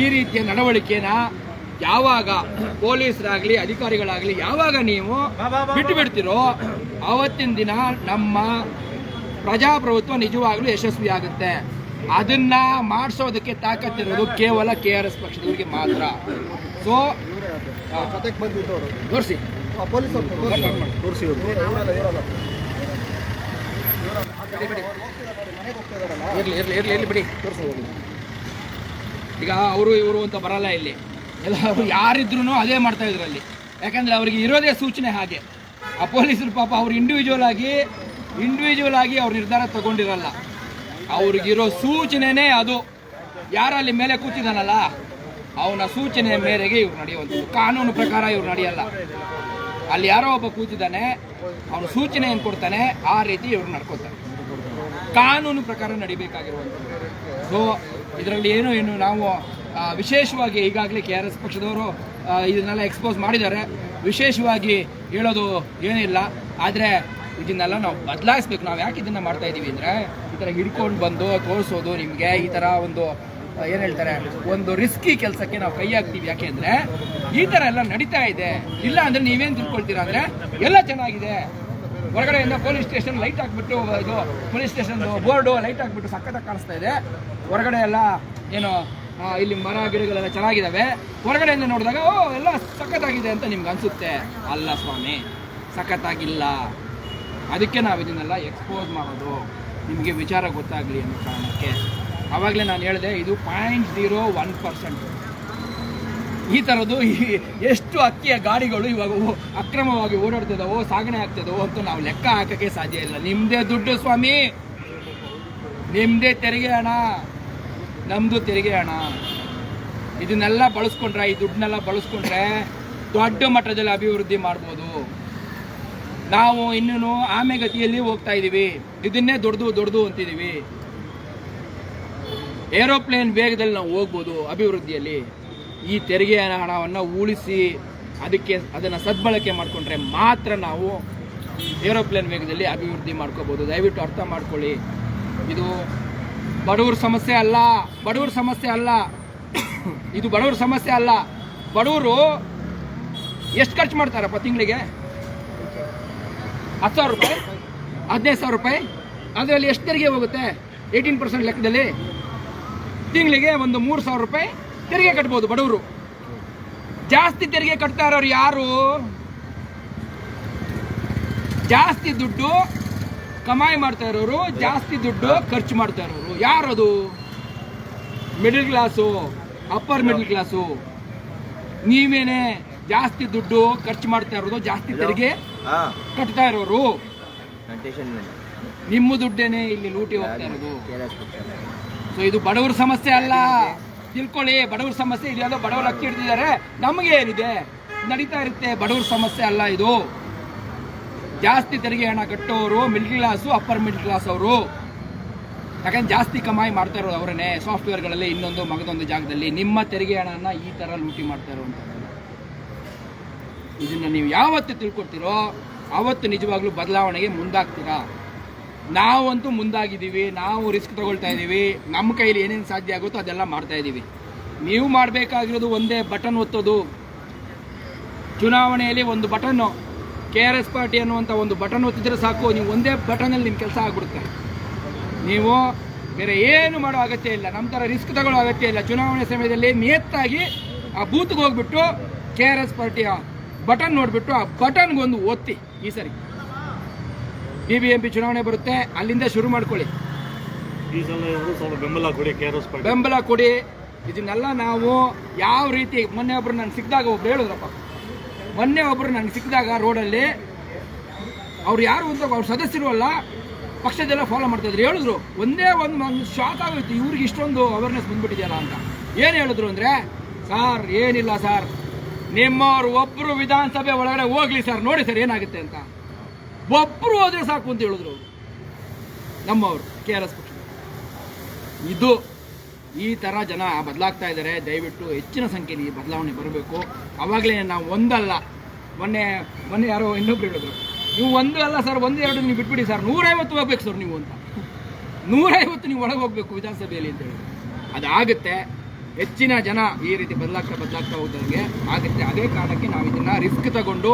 ಈ ರೀತಿಯ ನಡವಳಿಕೆನ ಯಾವಾಗ ಪೊಲೀಸರಾಗಲಿ ಅಧಿಕಾರಿಗಳಾಗಲಿ ಯಾವಾಗ ನೀವು ಬಿಟ್ಟು ಬಿಡ್ತಿರೋ ಆವತ್ತಿನ ದಿನ ನಮ್ಮ ಪ್ರಜಾಪ್ರಭುತ್ವ ನಿಜವಾಗ್ಲೂ ಯಶಸ್ವಿ ಆಗುತ್ತೆ. ಅದನ್ನ ಮಾಡಿಸೋದಕ್ಕೆ ತಾಕತ್ತಿರೋದು ಕೇವಲ ಕೆ ಆರ್ ಎಸ್ ಪಕ್ಷದವರಿಗೆ ಮಾತ್ರ. ಸೊ ಜೊತೆಗೆ ಅವರು. ತೋರಿಸಿ ಪೊಲೀಸರು ಇರಲಿ ಇರಲಿ ಇರಲಿ ಇರ್ಲಿ ಬಿಡಿ. ತೋರಿಸ್ಬೋದು ಈಗ ಅವರು ಇವರು ಅಂತ ಬರಲ್ಲ ಇಲ್ಲಿ. ಎಲ್ಲ ಅವರು ಯಾರಿದ್ರು ಅದೇ ಮಾಡ್ತಾ ಇದ್ರು ಅಲ್ಲಿ. ಯಾಕಂದ್ರೆ ಅವರಿಗೆ ಇರೋದೇ ಸೂಚನೆ ಹಾಗೆ. ಆ ಪೊಲೀಸರು ಪಾಪ ಅವ್ರು ಇಂಡಿವಿಜುವಲ್ ಆಗಿ ಇಂಡಿವಿಜುವಲ್ ಆಗಿ ಅವ್ರ ನಿರ್ಧಾರ ತಗೊಂಡಿರಲ್ಲ. ಅವ್ರಿಗಿರೋ ಸೂಚನೆನೇ ಅದು. ಯಾರಲ್ಲಿ ಮೇಲೆ ಕೂತಿದಾನಲ್ಲ? ಅವನ ಸೂಚನೆ ಮೇರೆಗೆ ಇವ್ರು ನಡೆಯುವಂಥದ್ದು. ಕಾನೂನು ಪ್ರಕಾರ ಇವ್ರು ನಡೆಯಲ್ಲ. ಅಲ್ಲಿ ಯಾರೋ ಒಬ್ಬ ಕೂತಿದ್ದಾನೆ, ಅವನು ಸೂಚನೆ ಏನು ಕೊಡ್ತಾನೆ, ಆ ರೀತಿ ಇವ್ರು ನಡ್ಕೋತಾರೆ ಕಾನೂನು ಪ್ರಕಾರ ನಡಿಬೇಕಾಗಿರುವಂಥದ್ದು. ಸೊ ಇದರಲ್ಲಿ ಏನು ಏನು ನಾವು ವಿಶೇಷವಾಗಿ ಈಗಾಗಲೇ ಕೆ ಆರ್ ಎಸ್ ಪಕ್ಷದವರು ಇದನ್ನೆಲ್ಲ ಎಕ್ಸ್ಪೋಸ್ ಮಾಡಿದ್ದಾರೆ. ವಿಶೇಷವಾಗಿ ಹೇಳೋದು ಏನಿಲ್ಲ. ಆದರೆ ಇದನ್ನೆಲ್ಲ ನಾವು ಬದಲಾಯಿಸ್ಬೇಕು. ನಾವು ಯಾಕೆ ಇದನ್ನು ಮಾಡ್ತಾ ಇದ್ದೀವಿ ಅಂದರೆ, ಈ ಥರ ಹಿಡ್ಕೊಂಡು ಬಂದು ತೋರಿಸೋದು ನಿಮಗೆ, ಈ ಥರ ಒಂದು ಏನು ಹೇಳ್ತಾರೆ? ಒಂದು ರಿಸ್ಕಿ ಕೆಲಸಕ್ಕೆ ನಾವು ಕೈ ಹಾಕ್ತೀವಿ. ಯಾಕೆ ಅಂದರೆ ಈ ಥರ ಎಲ್ಲ ನಡೀತಾ ಇದೆ. ಇಲ್ಲ ಅಂದರೆ ನೀವೇನು ತಿಳ್ಕೊಳ್ತೀರಾ ಅಂದರೆ ಎಲ್ಲ ಚೆನ್ನಾಗಿದೆ. ಹೊರಗಡೆಯಿಂದ ಪೊಲೀಸ್ ಸ್ಟೇಷನ್ ಲೈಟ್ ಹಾಕ್ಬಿಟ್ಟು, ಇದು ಪೊಲೀಸ್ ಸ್ಟೇಷನ್ ಬೋರ್ಡು ಲೈಟ್ ಹಾಕ್ಬಿಟ್ಟು ಸಖತ್ತಾಗಿ ಕಾಣಿಸ್ತಾ ಇದೆ. ಹೊರಗಡೆ ಎಲ್ಲ ಏನು ಇಲ್ಲಿ ಮರ ಗಿಡಗಳೆಲ್ಲ ಚೆನ್ನಾಗಿದ್ದಾವೆ ಹೊರಗಡೆಯಿಂದ ನೋಡಿದಾಗ, ಓ, ಎಲ್ಲ ಸಖತ್ತಾಗಿದೆ ಅಂತ ನಿಮ್ಗೆ ಅನಿಸುತ್ತೆ. ಅಲ್ಲ ಸ್ವಾಮಿ, ಸಖತ್ತಾಗಿಲ್ಲ. ಅದಕ್ಕೆ ನಾವು ಇದನ್ನೆಲ್ಲ ಎಕ್ಸ್ಪೋಸ್ ಮಾಡೋದು. ನಿಮಗೆ ವಿಚಾರ ಗೊತ್ತಾಗಲಿ ಅನ್ನೋ ಕಾರಣಕ್ಕೆ. ಆವಾಗಲೇ ನಾನು ಹೇಳಿದೆ, ಇದು ಪಾಯಿಂಟ್ ಜೀರೋ ಒನ್ ಪರ್ಸೆಂಟ್ ಈ ಥರದ್ದು ಎಷ್ಟು ಅಕ್ಕಿಯ ಗಾಡಿಗಳು ಇವಾಗ ಅಕ್ರಮವಾಗಿ ಓಡಾಡ್ತಿದ್ದಾವೋ ಸಾಗಣೆ ಆಗ್ತಿದ್ದಾವೋ ಅಂತ ನಾವು ಲೆಕ್ಕ ಹಾಕೋಕ್ಕೆ ಸಾಧ್ಯ ಇಲ್ಲ. ನಿಮ್ಮದೇ ದುಡ್ಡು ಸ್ವಾಮಿ. ನಿಮ್ಮದೇ ತೆರಿಗೆ ಹಣ. ನಮ್ಮದು ತೆರಿಗೆ ಹಣ. ಇದನ್ನೆಲ್ಲ ಬಳಸ್ಕೊಂಡ್ರೆ, ಈ ದುಡ್ಡನ್ನೆಲ್ಲ ಬಳಸ್ಕೊಂಡ್ರೆ ದೊಡ್ಡ ಮಟ್ಟದಲ್ಲಿ ಅಭಿವೃದ್ಧಿ ಮಾಡ್ಬೋದು. ನಾವು ಇನ್ನೂ ಆಮೆಗತಿಯಲ್ಲಿ ಹೋಗ್ತಾ ಇದ್ದೀವಿ ಇದನ್ನೇ ದೊಡ್ಡದು ದೊಡ್ಡದು ಅಂತಿದ್ದೀವಿ ಏರೋಪ್ಲೇನ್ ವೇಗದಲ್ಲಿ ನಾವು ಹೋಗ್ಬೋದು ಅಭಿವೃದ್ಧಿಯಲ್ಲಿ, ಈ ತೆರಿಗೆ ಹಣವನ್ನು ಉಳಿಸಿ ಅದಕ್ಕೆ ಅದನ್ನು ಸದ್ಬಳಕೆ ಮಾಡಿಕೊಂಡ್ರೆ ಮಾತ್ರ ನಾವು ಏರೋಪ್ಲೇನ್ ವೇಗದಲ್ಲಿ ಅಭಿವೃದ್ಧಿ ಮಾಡ್ಕೋಬೋದು. ದಯವಿಟ್ಟು ಅರ್ಥ ಮಾಡ್ಕೊಳ್ಳಿ. ಇದು ಬಡವ್ರ ಸಮಸ್ಯೆ ಅಲ್ಲ, ಬಡವ್ರ ಸಮಸ್ಯೆ ಅಲ್ಲ. ಇದು ಬಡವ್ರ ಸಮಸ್ಯೆ ಅಲ್ಲ. ಬಡವರು ಎಷ್ಟು ಖರ್ಚು ಮಾಡ್ತಾರಪ್ಪ ತಿಂಗಳಿಗೆ? ಹತ್ತು ಸಾವಿರ ರೂಪಾಯಿ, ಹದಿನೈದು ಸಾವಿರ ರೂಪಾಯಿ. ಅದರಲ್ಲಿ ಎಷ್ಟು ತೆರಿಗೆ ಹೋಗುತ್ತೆ? ಏಯ್ಟೀನ್ ಪರ್ಸೆಂಟ್ ಲೆಕ್ಕದಲ್ಲಿ? ತಿಂಗಳಿಗೆ ಒಂದು ಮೂರು ಸಾವಿರ ರೂಪಾಯಿ ತೆರಿಗೆ ಕಟ್ಬೋದು ಬಡವರು. ಜಾಸ್ತಿ ತೆರಿಗೆ ಕಟ್ತಾ ಇರೋರು ಯಾರು? ಜಾಸ್ತಿ ದುಡ್ಡು ಕಮಾಯಿ ಮಾಡ್ತಾ ಇರೋರು ಜಾಸ್ತಿ ದುಡ್ಡು ಖರ್ಚು ಮಾಡ್ತಾ ಇರೋರು. ಯಾರದು? Middle class upper middle class ನೀವೇನೆ ಜಾಸ್ತಿ ದುಡ್ಡು ಖರ್ಚು ಮಾಡ್ತಾ ಇರೋದು ಜಾಸ್ತಿ ತೆರಿಗೆ ಕಟ್ತಾ ಇರೋರು. ನಿಮ್ಮ ದುಡ್ಡೇನೆ ಇಲ್ಲಿ ಲೂಟಿ ಹೋಗ್ತಾ ಇರೋದು. ಸೊ ಇದು ಬಡವರ ಸಮಸ್ಯೆ ಅಲ್ಲ. ತಿಳ್ಕೊಳ್ಳಿ, ಬಡವರ ಸಮಸ್ಯೆ ಇದು ಯಾವುದೋ ಬಡವರು ಅಕ್ಕಿ ಹಿಡಿದಿದ್ದಾರೆ. ನಮಗೆ ಏನಿದೆ? ನಡೀತಾ ಇರುತ್ತೆ, ಬಡವರ ಸಮಸ್ಯೆ ಅಲ್ಲ ಇದು. ಜಾಸ್ತಿ ತೆರಿಗೆ ಹಣ ಕಟ್ಟೋರು middle class upper middle class ಅವರು. ಯಾಕಂದ್ರೆ ಜಾಸ್ತಿ ಕಮಾಯಿ ಮಾಡ್ತಾ ಇರೋದು ಅವರನ್ನೇ ಸಾಫ್ಟ್ವೇರ್ಗಳಲ್ಲಿ ಇನ್ನೊಂದು, ಮಗದೊಂದು ಜಾಗದಲ್ಲಿ ನಿಮ್ಮ ತೆರಿಗೆ ಹಣನ ಈ ಥರ ಲೂಟಿ ಮಾಡ್ತಾ ಇರುವಂಥದ್ದು ಇದನ್ನ ನೀವು ಯಾವತ್ತು ತಿಳ್ಕೊಡ್ತೀರೋ ಆವತ್ತು ನಿಜವಾಗ್ಲೂ ಬದಲಾವಣೆಗೆ ಮುಂದಾಗ್ತೀರಾ? ನಾವಂತೂ ಮುಂದಾಗಿದ್ದೀವಿ, ನಾವು ರಿಸ್ಕ್ ತಗೊಳ್ತಾ ಇದ್ದೀವಿ ನಮ್ಮ ಕೈಲಿ ಏನೇನು ಸಾಧ್ಯ ಆಗುತ್ತೋ ಅದೆಲ್ಲ ಮಾಡ್ತಾ ಇದ್ದೀವಿ ನೀವು ಮಾಡಬೇಕಾಗಿರೋದು ಒಂದೇ ಬಟನ್ ಒತ್ತೋದು. ಚುನಾವಣೆಯಲ್ಲಿ ಒಂದು button K R S party ಅನ್ನುವಂಥ ಒಂದು ಬಟನ್ ಒತ್ತಿದ್ರೆ ಸಾಕು, ನೀವು ಒಂದೇ ಬಟನಲ್ಲಿ ನಿಮ್ಮ ಕೆಲಸ ಆಗ್ಬಿಡುತ್ತೆ. ನೀವು ಬೇರೆ ಏನು ಮಾಡೋ ಅಗತ್ಯ ಇಲ್ಲ ನಮ್ಮ ಥರ ರಿಸ್ಕ್ ತಗೊಳ್ಳೋ ಅಗತ್ಯ ಇಲ್ಲ. ಚುನಾವಣೆ ಸಮಯದಲ್ಲಿ ನಿಯತ್ತಾಗಿ ಆ ಬೂತ್ಗೆ ಹೋಗ್ಬಿಟ್ಟು ಕೆ ಆರ್ ಎಸ್ ಪಾರ್ಟಿಯ ಬಟನ್ ನೋಡಿಬಿಟ್ಟು ಆ ಬಟನ್ಗೊಂದು ಒತ್ತಿ, ಈ ಸರಿ. ಬಿ ಬಿ ಎಂ ಪಿ ಚುನಾವಣೆ ಬರುತ್ತೆ ಅಲ್ಲಿಂದ ಶುರು ಮಾಡ್ಕೊಳ್ಳಿ. ಈ ಸಲ ಇವರು ಸ್ವಲ್ಪ ಬೆಂಬಲ ಕೊಡಿ ಕೆ ಆರ್ ಎಸ್ ಪಾರ್ಟಿ ಬೆಂಬಲ ಕೊಡಿ. ಇದನ್ನೆಲ್ಲ ನಾವು ಯಾವ ರೀತಿ ಮೊನ್ನೆ ಒಬ್ರು ನಾನು ಸಿಕ್ಕಿದಾಗ ಒಬ್ರು ಹೇಳಿದ್ರಪ್ಪ. ಮೊನ್ನೆ ಒಬ್ರು ನನಗೆ ಸಿಕ್ಕಿದಾಗ ರೋಡಲ್ಲಿ ಅವ್ರು ಯಾರು ಅಂತ ಅವ್ರ ಸದಸ್ಯರು ಅಲ್ಲ ಪಕ್ಷದೆಲ್ಲ ಫಾಲೋ ಮಾಡ್ತಾ ಇದ್ರು. ಹೇಳಿದ್ರು ಒಂದೇ ಒಂದು ಒಂದು ಶಾಕ್ ಆಗುತ್ತೆ ಇವ್ರಿಗೆ ಇಷ್ಟೊಂದು ಅವೇರ್ನೆಸ್ ಬಂದ್ಬಿಟ್ಟಿದೆಯಲ್ಲ ಅಂತ. ಏನು ಹೇಳಿದ್ರು ಅಂದರೆ ಸಾರ್ ಏನಿಲ್ಲ ಸರ್ ನಿಮ್ಮವ್ರು ಒಬ್ಬರು ವಿಧಾನಸಭೆ ಒಳಗಡೆ ಹೋಗ್ಲಿ ಸರ್ ನೋಡಿ ಸರ್ ಏನಾಗುತ್ತೆ ಅಂತ. ಒಬ್ಬರು ಹೋದ್ರೆ ಸಾಕು ಅಂತ ಹೇಳಿದ್ರು ಅವರು. ನಮ್ಮವರು, ಕೆ ಆರ್ ಎಸ್ ಪಕ್ಷ ಇದು ಈ ಥರ ಜನ ಬದಲಾಗ್ತಾ ಇದ್ದಾರೆ. ದಯವಿಟ್ಟು ಹೆಚ್ಚಿನ ಸಂಖ್ಯೆಯಲ್ಲಿ ಬದಲಾವಣೆ ಬರಬೇಕು. ಆವಾಗಲೇ ನಾವು ಒಂದಲ್ಲ. ಮೊನ್ನೆ ಮೊನ್ನೆ ಯಾರೋ ಇನ್ನೊಬ್ರು ಹೇಳಿದ್ರು. ನೀವು ಒಂದು ಅಲ್ಲ ಸರ್, ಒಂದು ಎರಡು ನೀವು ಬಿಟ್ಬಿಡಿ ಸರ್. ನೂರೈವತ್ತು ಹೋಗ್ಬೇಕು ಸರ್ ನೀವು ಅಂತ. ನೂರೈವತ್ತು ನೀವು ಒಳಗೆ ಹೋಗ್ಬೇಕು ವಿಧಾನಸಭೆಯಲ್ಲಿ ಅಂತ ಹೇಳಿದ್ರು. ಅದಾಗುತ್ತೆ. ಹೆಚ್ಚಿನ ಜನ ಈ ರೀತಿ ಬದಲಾಗ್ತಾ ಬದಲಾಗ್ತಾ ಹೋದಂಗೆ ಆಗುತ್ತೆ. ಅದೇ ಕಾರಣಕ್ಕೆ ನಾವು ಇದನ್ನು ರಿಸ್ಕ್ ತಗೊಂಡು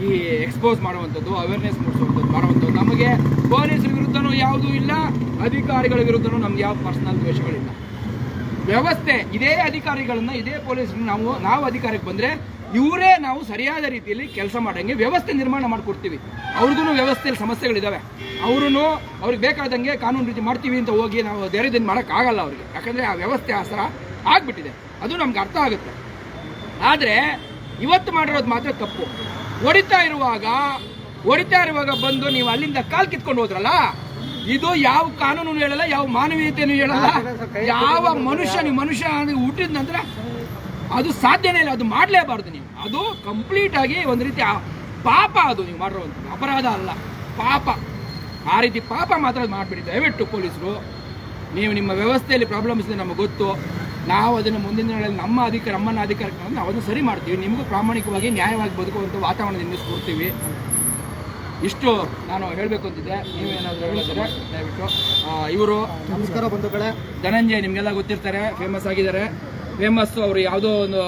ಈ ಎಕ್ಸ್ಪೋಸ್ ಮಾಡುವಂಥದ್ದು ಅವೇರ್ನೆಸ್ ಮೂಡಿಸುವಂಥದ್ದು, ಮಾಡುವಂಥದ್ದು. ನಮಗೆ ಪೊಲೀಸರ ವಿರುದ್ಧನೂ ಯಾವುದೂ ಇಲ್ಲ, ಅಧಿಕಾರಿಗಳ ವಿರುದ್ಧನೂ ನಮ್ಗೆ ಯಾವ ಪರ್ಸನಲ್ ದ್ವೇಷಗಳಿಲ್ಲ. ವ್ಯವಸ್ಥೆ, ಇದೇ ಅಧಿಕಾರಿಗಳನ್ನ, ಇದೇ ಪೊಲೀಸರನ್ನ ನಾವು ನಾವು ಅಧಿಕಾರಕ್ಕೆ ಬಂದ್ರೆ ಇವರೇ ನಾವು ಸರಿಯಾದ ರೀತಿಯಲ್ಲಿ ಕೆಲಸ ಮಾಡಂಗೆ ವ್ಯವಸ್ಥೆ ನಿರ್ಮಾಣ ಮಾಡಿಕೊಡ್ತೀವಿ. ಅವ್ರಿಗೂ ವ್ಯವಸ್ಥೆಯಲ್ಲಿ ಸಮಸ್ಯೆಗಳಿದ್ದಾವೆ ಅವರು ಅವ್ರಿಗೆ ಬೇಕಾದಂಗೆ ಕಾನೂನು ರೀತಿ ಮಾಡ್ತೀವಿ ಅಂತ ಹೋಗಿ ನಾವು ಧೈರ್ಯದಿಂದ ಮಾಡೋಕ್ಕಾಗಲ್ಲ ಅವ್ರಿಗೆ. ಯಾಕಂದ್ರೆ ಆ ವ್ಯವಸ್ಥೆ, ಆ ಆಗ್ಬಿಟ್ಟಿದೆ. ಅದು ನಮ್ಗೆ ಅರ್ಥ ಆಗುತ್ತೆ. ಆದರೆ ಇವತ್ತು ಮಾಡಿರೋದು ಮಾತ್ರ ತಪ್ಪು. ಹೊಡಿತಾ ಇರುವಾಗ ಹೊಡಿತಾ ಇರುವಾಗ ಬಂದು ನೀವು ಅಲ್ಲಿಂದ ಕಾಲ್ ಕಿತ್ಕೊಂಡು ಹೋದ್ರಲ್ಲ, ಇದು ಯಾವ ಕಾನೂನು ಹೇಳಲ್ಲ, ಯಾವ ಮಾನವೀಯತೆನೂ ಹೇಳಲ್ಲ. ಯಾವ ಮನುಷ್ಯ ನೀವು ಮನುಷ್ಯ ಹುಟ್ಟಿದ ನಂತರ ಅದು ಸಾಧ್ಯನೇ ಇಲ್ಲ, ಅದು ಮಾಡಲೇಬಾರ್ದು ನೀವು. ಅದು ಕಂಪ್ಲೀಟ್ ಆಗಿ ಒಂದು ರೀತಿ ಪಾಪ ಅದು ನೀವು ಮಾಡಿರುವಂಥದ್ದು ಅಪರಾಧ ಅಲ್ಲ, ಪಾಪ. ಆ ರೀತಿ ಪಾಪ ಮಾತ್ರ ಮಾಡಿಬಿಡಿ. ದಯವಿಟ್ಟು ಪೊಲೀಸರು, ನೀವು ನಿಮ್ಮ ವ್ಯವಸ್ಥೆಯಲ್ಲಿ ಪ್ರಾಬ್ಲಮ್ಸ್ ಇದೆ ನಮಗೆ ಗೊತ್ತು. ನಾವು ಅದನ್ನು ಮುಂದಿನ ದಿನಗಳಲ್ಲಿ ನಮ್ಮ ಅಧಿಕಾರ ನಮ್ಮನ್ನ ಅಧಿಕಾರಕ್ಕೆ ನಾವು ಅದನ್ನು ಸರಿ ಮಾಡ್ತೀವಿ. ನಿಮಗೂ ಪ್ರಾಮಾಣಿಕವಾಗಿ ನ್ಯಾಯವಾಗಿ ಬದುಕುವಂಥ ವಾತಾವರಣದಿಂದ ಕೊಡ್ತೀವಿ ಇಷ್ಟು ನಾನು ಹೇಳಬೇಕು ಅಂತಿದ್ದೆ. ನೀವೇನಾದರೂ ಹೇಳಿದ್ರೆ ದಯವಿಟ್ಟು. ಇವರು ನಮಸ್ಕಾರ ಬಂಧುಗಳೇ. ಧನಂಜಯ ನಿಮಗೆಲ್ಲ ಗೊತ್ತಿರ್ತಾರೆ ಫೇಮಸ್ ಆಗಿದ್ದಾರೆ. ಫೇಮಸ್ಸು ಅವರು ಯಾವುದೋ ಒಂದು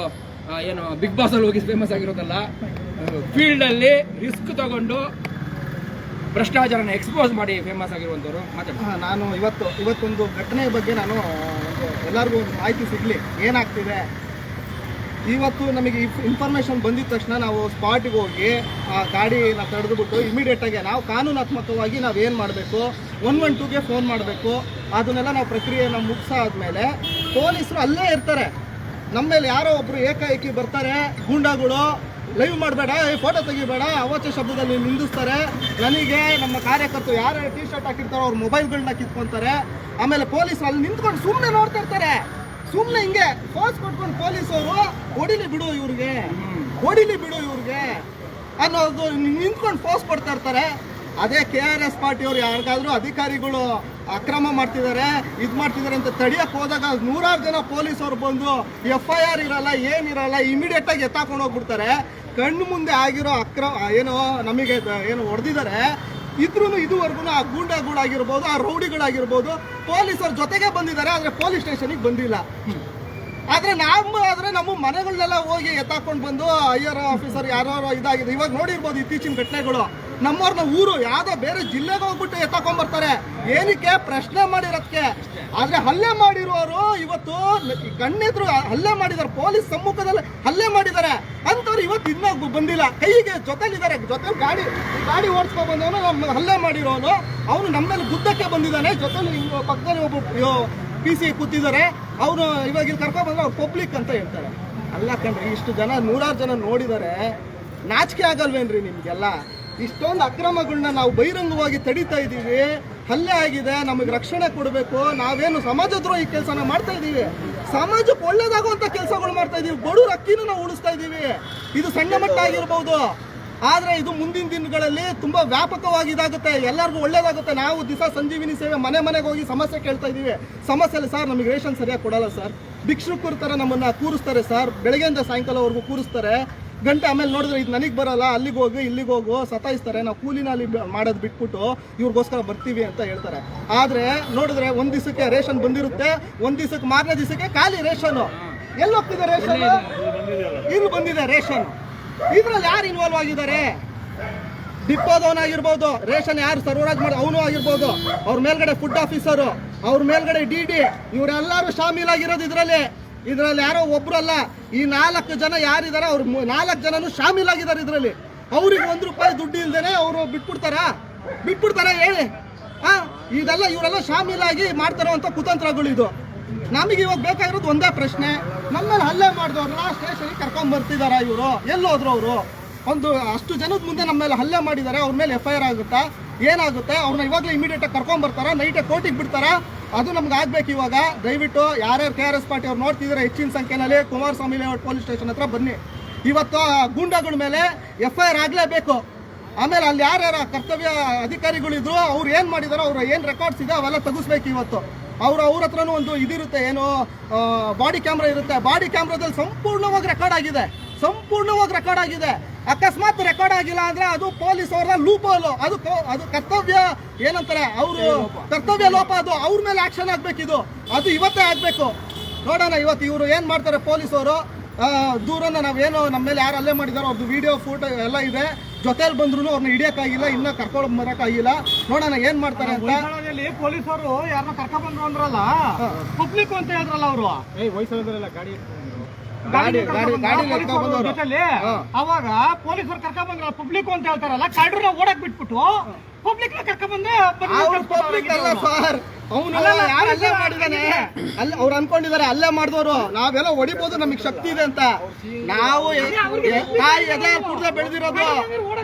ಏನು ಬಿಗ್ ಬಾಸಲ್ಲಿ ಅಲ್ಲಿ ಹೋಗಿ ಫೇಮಸ್ ಆಗಿರೋದಲ್ಲ ಫೀಲ್ಡಲ್ಲಿ ರಿಸ್ಕ್ ತಗೊಂಡು ಭ್ರಷ್ಟಾಚಾರನ ಎಕ್ಸ್ಪೋಸ್ ಮಾಡಿ ಫೇಮಸ್ ಆಗಿರುವಂಥವ್ರು ಮಾತಾಡ್ತಾರೆ ನಾನು ಇವತ್ತು ಇವತ್ತೊಂದು ಘಟನೆ ಬಗ್ಗೆ ನಾನು ಎಲ್ಲರಿಗೂ ಒಂದು ಮಾಹಿತಿ ಸಿಗಲಿ, ಏನಾಗ್ತಿದೆ? ಇವತ್ತು ನಮಗೆ ಇನ್ಫಾರ್ಮೇಶನ್ ಬಂದಿದ ತಕ್ಷಣ ನಾವು ಸ್ಪಾಟಿಗೆ ಹೋಗಿ, ಆ ಗಾಡಿನ ತಡೆದುಬಿಟ್ಟು ಇಮಿಡಿಯೇಟಾಗಿ ನಾವು ಕಾನೂನಾತ್ಮಕವಾಗಿ ನಾವು ಏನು ಮಾಡಬೇಕು? ಒನ್ ಒನ್ ಟೂಗೆ ಫೋನ್ ಮಾಡಬೇಕು. ಅದನ್ನೆಲ್ಲ ನಾವು ಪ್ರಕ್ರಿಯೆನ ಮುಗಿಸಾದ್ಮೇಲೆ ಪೊಲೀಸರು ಅಲ್ಲೇ ಇರ್ತಾರೆ. ನಮ್ಮ ಮೇಲೆ ಯಾರೋ ಒಬ್ಬರು ಏಕಾಏಕಿ ಬರ್ತಾರೆ, ಗೂಂಡಾಗಳು. ಲೈವ್ ಮಾಡಬೇಡ ಫೋಟೋ ತೆಗಿಬೇಡ. ಅವಾಚ್ಯ ಶಬ್ದದಲ್ಲಿ ನಿಂದಿಸ್ತಾರೆ. ನನಗೆ ನಮ್ಮ ಕಾರ್ಯಕರ್ತರು ಯಾರು ಟಿ ಶರ್ಟ್ ಹಾಕಿರ್ತಾರೋ ಅವ್ರ ಮೊಬೈಲ್ಗಳನ್ನ ಕಿತ್ಕೊಂತಾರೆ. ಆಮೇಲೆ ಪೊಲೀಸರು ಅಲ್ಲಿ ನಿಂತ್ಕೊಂಡು ಸುಮ್ಮನೆ ನೋಡ್ತಾ ಇರ್ತಾರೆ. ಸುಮ್ಮನೆ ಹಿಂಗೆ ಫೋರ್ಸ್ ಕೊಟ್ಕೊಂಡು ಪೊಲೀಸರು ಹೊಡಿಲಿ ಬಿಡು ಇವ್ರಿಗೆ. ಹೊಡಿಲಿ ಬಿಡು ಇವ್ರಿಗೆ. ಅನ್ನೋದು ನಿಂತ್ಕೊಂಡು ಫೋರ್ಸ್ ಕೊಡ್ತಾ ಇರ್ತಾರೆ. ಅದೇ ಕೆ ಆರ್ ಎಸ್ ಪಾರ್ಟಿಯವರು ಯಾರಿಗಾದ್ರೂ ಅಧಿಕಾರಿಗಳು ಅಕ್ರಮ ಮಾಡ್ತಿದ್ದಾರೆ, ಇದು ಮಾಡ್ತಿದ್ದಾರೆ ಅಂತ ತಡಿಯಕ್ಕೆ ಹೋದಾಗ ನೂರಾರು ಜನ ಪೊಲೀಸರು ಬಂದು ಎಫ್ ಐ ಆರ್ ಇರಲ್ಲ ಏನಿರಲ್ಲ ಇಮಿಡಿಯೇಟ್ ಆಗಿ ಎತ್ತಾಕೊಂಡು ಹೋಗ್ಬಿಡ್ತಾರೆ. ಕಣ್ಣು ಮುಂದೆ ಆಗಿರೋ ಅಕ್ರಮ ಏನೋ, ನಮಗೆ ಏನು ಹೊಡೆದಿದ್ದಾರೆ. ಇದ್ರೂ ಇದುವರೆಗೂ ಆ ಗೂಂಡಾಗಳಾಗಿರ್ಬೋದು ಆ ರೌಡಿಗಳಾಗಿರ್ಬೋದು ಪೊಲೀಸರ ಜೊತೆಗೆ ಬಂದಿದ್ದಾರೆ, ಆದರೆ ಪೊಲೀಸ್ ಸ್ಟೇಷನಿಗೆ ಬಂದಿಲ್ಲ. ಆದ್ರೆ ನಾವು ಆದ್ರೆ ನಮ್ಮ ಮನೆಗಳನ್ನೆಲ್ಲ ಹೋಗಿ ಎತ್ತಾಕೊಂಡು ಬಂದು ಐಆರ್ ಆಫೀಸರ್ ಯಾರೋ ಇದಾಗಿದೆ. ಇವಾಗ ನೋಡಿರ್ಬೋದು ಇತ್ತೀಚಿನ ಘಟನೆಗಳು. ನಮ್ಮವ್ರನ್ನ ಊರು ಯಾವುದೋ ಬೇರೆ ಜಿಲ್ಲೆಗೆ ಹೋಗ್ಬಿಟ್ಟು ಎತ್ತಾಕೊಂಡ್ ಬರ್ತಾರೆ. ಏನಕ್ಕೆ ಪ್ರಶ್ನೆ ಮಾಡಿರೋದಕ್ಕೆ? ಆದರೆ ಹಲ್ಲೆ ಮಾಡಿರೋರು ಇವತ್ತು ಕಣ್ಣೆದ್ರು ಹಲ್ಲೆ ಮಾಡಿದ್ದಾರೆ, ಪೊಲೀಸ್ ಸಮ್ಮುಖದಲ್ಲಿ ಹಲ್ಲೆ ಮಾಡಿದ್ದಾರೆ ಅಂತವ್ರು ಇವತ್ತು ಇನ್ನೂ ಬಂದಿಲ್ಲ. ಕೈಗೆ ಜೊತೆಲಿದ್ದಾರೆ, ಜೊತೆ ಗಾಡಿ ಗಾಡಿ ಓಡಿಸ್ಕೊ ಬಂದವನು ನಮ್ಮ ಹಲ್ಲೆ ಮಾಡಿರೋನು. ಅವನು ನಮ್ಮಲ್ಲಿ ಮೇಲೆ ಗುದ್ದಕ್ಕೆ ಬಂದಿದ್ದಾನೆ, ಜೊತೆಲಿ ಪಕ್ಕದಲ್ಲಿ ಒಬ್ಬ ಪಿ ಸಿ ಕೂತಿದ್ದಾರೆ. ಅವನು ಇವಾಗ ಇಲ್ಲಿ ಕರ್ಕೊಂಡ್ ಬಂದ್ರೆ ಅವ್ರು ಪಬ್ಲಿಕ್ ಅಂತ ಹೇಳ್ತಾರೆ. ಅಲ್ಲ ಕಣ್ರಿ, ಇಷ್ಟು ಜನ, ನೂರಾರು ಜನ ನೋಡಿದ್ದಾರೆ ನಾಚಿಕೆ ಆಗಲ್ವೇನ್ರಿ ನಿಮಗೆಲ್ಲ? ಇಷ್ಟೊಂದು ಅಕ್ರಮಗಳನ್ನ ನಾವು ಬಹಿರಂಗವಾಗಿ ತಡಿತಾ ಇದ್ದೀವಿ. ಹಲ್ಲೆ ಆಗಿದೆ, ನಮಗೆ ರಕ್ಷಣೆ ಕೊಡಬೇಕು, ನಾವೇನು ಸಮಾಜದ್ರೋಹಿ ಕೆಲಸನ ಮಾಡ್ತಾ ಇದ್ದೀವಿ ಸಮಾಜಕ್ಕೆ ಒಳ್ಳೇದಾಗುವಂತ ಕೆಲಸಗಳು ಮಾಡ್ತಾ ಇದೀವಿ, ಬಡವ್ರ ಅಕ್ಕಿನೂ ನಾವು ಉಳಿಸ್ತಾ ಇದ್ದೀವಿ ಇದು ಸಣ್ಣ ಮಟ್ಟ ಆಗಿರ್ಬೋದು ಆದರೆ ಇದು ಮುಂದಿನ ದಿನಗಳಲ್ಲಿ ತುಂಬಾ ವ್ಯಾಪಕವಾಗಿ ಇದಾಗುತ್ತೆ ಎಲ್ಲರಿಗೂ ಒಳ್ಳೇದಾಗುತ್ತೆ. ನಾವು ದಿಸ ಸಂಜೀವಿನಿ ಸೇವೆ ಮನೆ ಮನೆಗೆ ಹೋಗಿ ಸಮಸ್ಯೆ ಕೇಳ್ತಾ ಇದೀವಿ. ಸಮಸ್ಯೆ ಸರ್ ನಮಗೆ ರೇಷನ್ ಸರಿಯಾಗಿ ಕೊಡಲ್ಲ ಸರ್. ಭಿಕ್ಷುಕರ ಥರ ನಮ್ಮನ್ನ ಕೂರಿಸ್ತಾರೆ ಸರ್. ಬೆಳಗ್ಗೆಯಿಂದ ಸಾಯಂಕಾಲವರೆಗೂ ಕೂರಿಸ್ತಾರೆ. ಗಂಟೆ ಆಮೇಲೆ ನೋಡಿದ್ರೆ ಇದು ನನಗೆ ಬರಲ್ಲ ಅಲ್ಲಿಗೆ ಹೋಗು ಇಲ್ಲಿಗೆ ಹೋಗು ಸತಾಯಿಸ್ತಾರೆ. ನಾವು ಕೂಲಿನ ಅಲ್ಲಿ ಬ- ಮಾಡೋದು ಬಿಟ್ಬಿಟ್ಟು ಇವ್ರಿಗೋಸ್ಕರ ಬರ್ತೀವಿ ಅಂತ ಹೇಳ್ತಾರೆ. ಆದರೆ ನೋಡಿದ್ರೆ ಒಂದು ದಿವಸಕ್ಕೆ ರೇಷನ್ ಬಂದಿರುತ್ತೆ ಒಂದು ದಿವಸಕ್ಕೆ ಮಾರನೇ ದಿವಸಕ್ಕೆ ಖಾಲಿ ರೇಷನ್. ಎಲ್ಲಿ ಹೋಗ್ತಿದೆ ರೇಷನ್? ಇಲ್ಲಿ ಬಂದಿದೆ ರೇಷನ್. ಇದ್ರಲ್ಲಿ ಯಾರು ಇನ್ವಾಲ್ವ್ ಆಗಿದ್ದಾರೆ? ಡಿಪ್ಪೋದವನಾಗಿರ್ಬೋದು ರೇಷನ್ ಯಾರು ಸರ್ವರಾಜ್ ಮಾಡಿ ಅವನು ಆಗಿರ್ಬೋದು ಅವ್ರ ಮೇಲ್ಗಡೆ ಫುಡ್ ಆಫೀಸರು ಅವ್ರ ಮೇಲ್ಗಡೆ ಡಿ ಡಿ ಇವರೆಲ್ಲರೂ ಶಾಮೀಲಾಗಿರೋದು ಇದರಲ್ಲಿ. ಇದರಲ್ಲಿ ಯಾರೋ ಒಬ್ರು ಅಲ್ಲ ಈ ನಾಲ್ಕು ಜನ ಯಾರಿದ್ದಾರೆ ಅವ್ರು ನಾಲ್ಕು ಜನನು ಶಾಮೀಲಾಗಿದ್ದಾರೆ ಇದರಲ್ಲಿ. ಅವ್ರಿಗೆ ಒಂದು ರೂಪಾಯಿ ದುಡ್ಡು ಇಲ್ದೇನೆ ಅವರು ಬಿಟ್ಬಿಡ್ತಾರಾ? ಬಿಟ್ಬಿಡ್ತಾರ ಹೇಳಿ? ಹಾ ಇದೆಲ್ಲ ಇವರೆಲ್ಲ ಶಾಮೀಲಾಗಿ ಮಾಡ್ತಾರೋ ಕುತಂತ್ರಗಳು ಇದು. ನಮಗೆ ಇವಾಗ ಬೇಕಾಗಿರೋದು ಒಂದೇ ಪ್ರಶ್ನೆ. ನಮ್ಮಲ್ಲಿ ಹಲ್ಲೆ ಮಾಡಿದವ್ರನ್ನ ಸ್ಟೇಷನ್ಗೆ ಕರ್ಕೊಂಡ್ ಬರ್ತಿದಾರ ಇವರು? ಎಲ್ಲೋದ್ರು ಅವರು? ಒಂದು ಅಷ್ಟು ಜನದ ಮುಂದೆ ನಮ್ಮ ಮೇಲೆ ಹಲ್ಲೆ ಮಾಡಿದ್ದಾರೆ ಅವ್ರ ಮೇಲೆ ಎಫ್ ಐ ಆರ್ ಆಗುತ್ತಾ? ಏನಾಗುತ್ತೆ? ಅವ್ರನ್ನ ಇವಾಗಲೇ ಇಮಿಡಿಯೇಟ್ ಆಗಿ ಕರ್ಕೊಂಡ್ ಬರ್ತಾರ? ನೈಟೇ ಕೋರ್ಟಿಗೆ ಬಿಡ್ತಾರ? ಅದು ನಮ್ಗೆ ಆಗ್ಬೇಕು ಇವಾಗ. ದಯವಿಟ್ಟು ಯಾರ್ಯಾರು ಕೆ ಆರ್ ಎಸ್ ಪಾರ್ಟಿ ಅವ್ರು ನೋಡ್ತಿದ್ರೆ ಹೆಚ್ಚಿನ ಸಂಖ್ಯೆನಲ್ಲಿ ಕುಮಾರಸ್ವಾಮಿ ಲೇಔಟ್ ಪೊಲೀಸ್ ಸ್ಟೇಷನ್ ಹತ್ರ ಬನ್ನಿ. ಇವತ್ತು ಗೂಂಡಾಗಳ ಮೇಲೆ ಎಫ್ ಐ ಆರ್ ಆಗಲೇಬೇಕು. ಆಮೇಲೆ ಅಲ್ಲಿ ಯಾರ್ಯಾರ ಕರ್ತವ್ಯ ಅಧಿಕಾರಿಗಳಿದ್ರು, ಅವ್ರು ಏನು ಮಾಡಿದಾರೋ, ಅವ್ರು ಏನು ರೆಕಾರ್ಡ್ಸ್ ಇದೆ ಅವೆಲ್ಲ ತೆಗಿಸ್ಬೇಕು ಇವತ್ತು. ಅವ್ರ ಅವ್ರ ಹತ್ರನೂ ಒಂದು ಇದಿರುತ್ತೆ, ಏನು ಬಾಡಿ ಕ್ಯಾಮ್ರಾ ಇರುತ್ತೆ. ಬಾಡಿ ಕ್ಯಾಮ್ರಾದಲ್ಲಿ ಸಂಪೂರ್ಣವಾಗಿ ರೆಕಾರ್ಡ್ ಆಗಿದೆ. ಸಂಪೂರ್ಣವಾಗಿ ರೆಕಾರ್ಡ್ ಆಗಿದೆ. ಅಕಸ್ಮಾತ್ ರೆಕಾರ್ಡ್ ಆಗಿಲ್ಲ ಅಂದ್ರೆ ಅದು ಪೊಲೀಸ್ ಅವರ ಲೂಪೋಲು ಅದು. ಕೋ- ಅದು ಕರ್ತವ್ಯ ಏನಂತಾರೆ? ಅವರು ಕರ್ತವ್ಯ ಲೋಪ. ಅದು. ಅವ್ರ ಮೇಲೆ ಆಕ್ಷನ್ ಆಗ್ಬೇಕಿದು. ಅದು ಇವತ್ತೇ ಆಗ್ಬೇಕು. ನೋಡೋಣ ಇವತ್ತು ಇವರು ಏನ್ ಮಾಡ್ತಾರೆ ಪೊಲೀಸ್ ಅವರು? ದೂರನ್ನ ನಾವೇನು ನಮ್ಮ ಮೇಲೆ ಯಾರು ಅಲ್ಲೇ ಮಾಡಿದಾರೋ ಅವ್ರದ್ದು ವಿಡಿಯೋ ಫೋಟೋ ಎಲ್ಲ ಇದೆ. ಜೊತೆಲಿ ಬಂದ್ರು ಅವ್ರನ್ನ ಹಿಡಿಯಕ್ಕಾಗಿಲ್ಲ ಇನ್ನ ಕರ್ಕೊಂಡು ಬರಕ್ಕಾಗಿಲ್ಲ ನೋಡೋಣ ಏನ್ ಮಾಡ್ತಾರೆ ಅಂತ. ಪೊಲೀಸರು ಯಾರನ್ನ ಕರ್ಕೊಂಡ್ ಬಂದ್ರು ಅಂದ್ರಲ್ಲ? ಪಬ್ಲಿಕ್ ಅಂತ ಹೇಳಿದ್ರಲ್ಲ ಅವರು. ಏಯ್ ವಯಸ್ಸಾಗಿದ್ರಲ್ಲ ಗಾಡಿ ಗಾಡಿ. ಜೊತೆಲಿ. ಅವಾಗ ಪೊಲೀಸರು ಕರ್ಕೊಂಡ್ ಬಂದ್ರ. ಪಬ್ಲಿಕ್ ಅಂತ ಹೇಳ್ತಾರಲ್ಲ ಕಳ್ಳರನ್ನ ಓಡಕ್ ಬಿಟ್ಬಿಟ್ಟು ಪಬ್ಲಿಕ್ನ ಕರ್ಕೊಂಡ್ ಪಬ್ಲಿಕ್ ಅಲ್ಲ ಸರ್ ಅವನು ಅಲ್ಲೇ ಮಾಡಿದಾನೆ? ಅಲ್ಲ ಅವ್ರು ಅನ್ಕೊಂಡಿದ್ದಾರೆ ಅಲ್ಲೇ ಮಾಡಿದವರು. ನಾವೆಲ್ಲ ಹೊಡಿಬೋದು ನಮಗೆ ಶಕ್ತಿ ಇದೆ ಅಂತ. ನಾವು ತಾಯಿ ಎದೆ ಕುಡ್ದೆ ಬೆಳೆದಿರೋದು.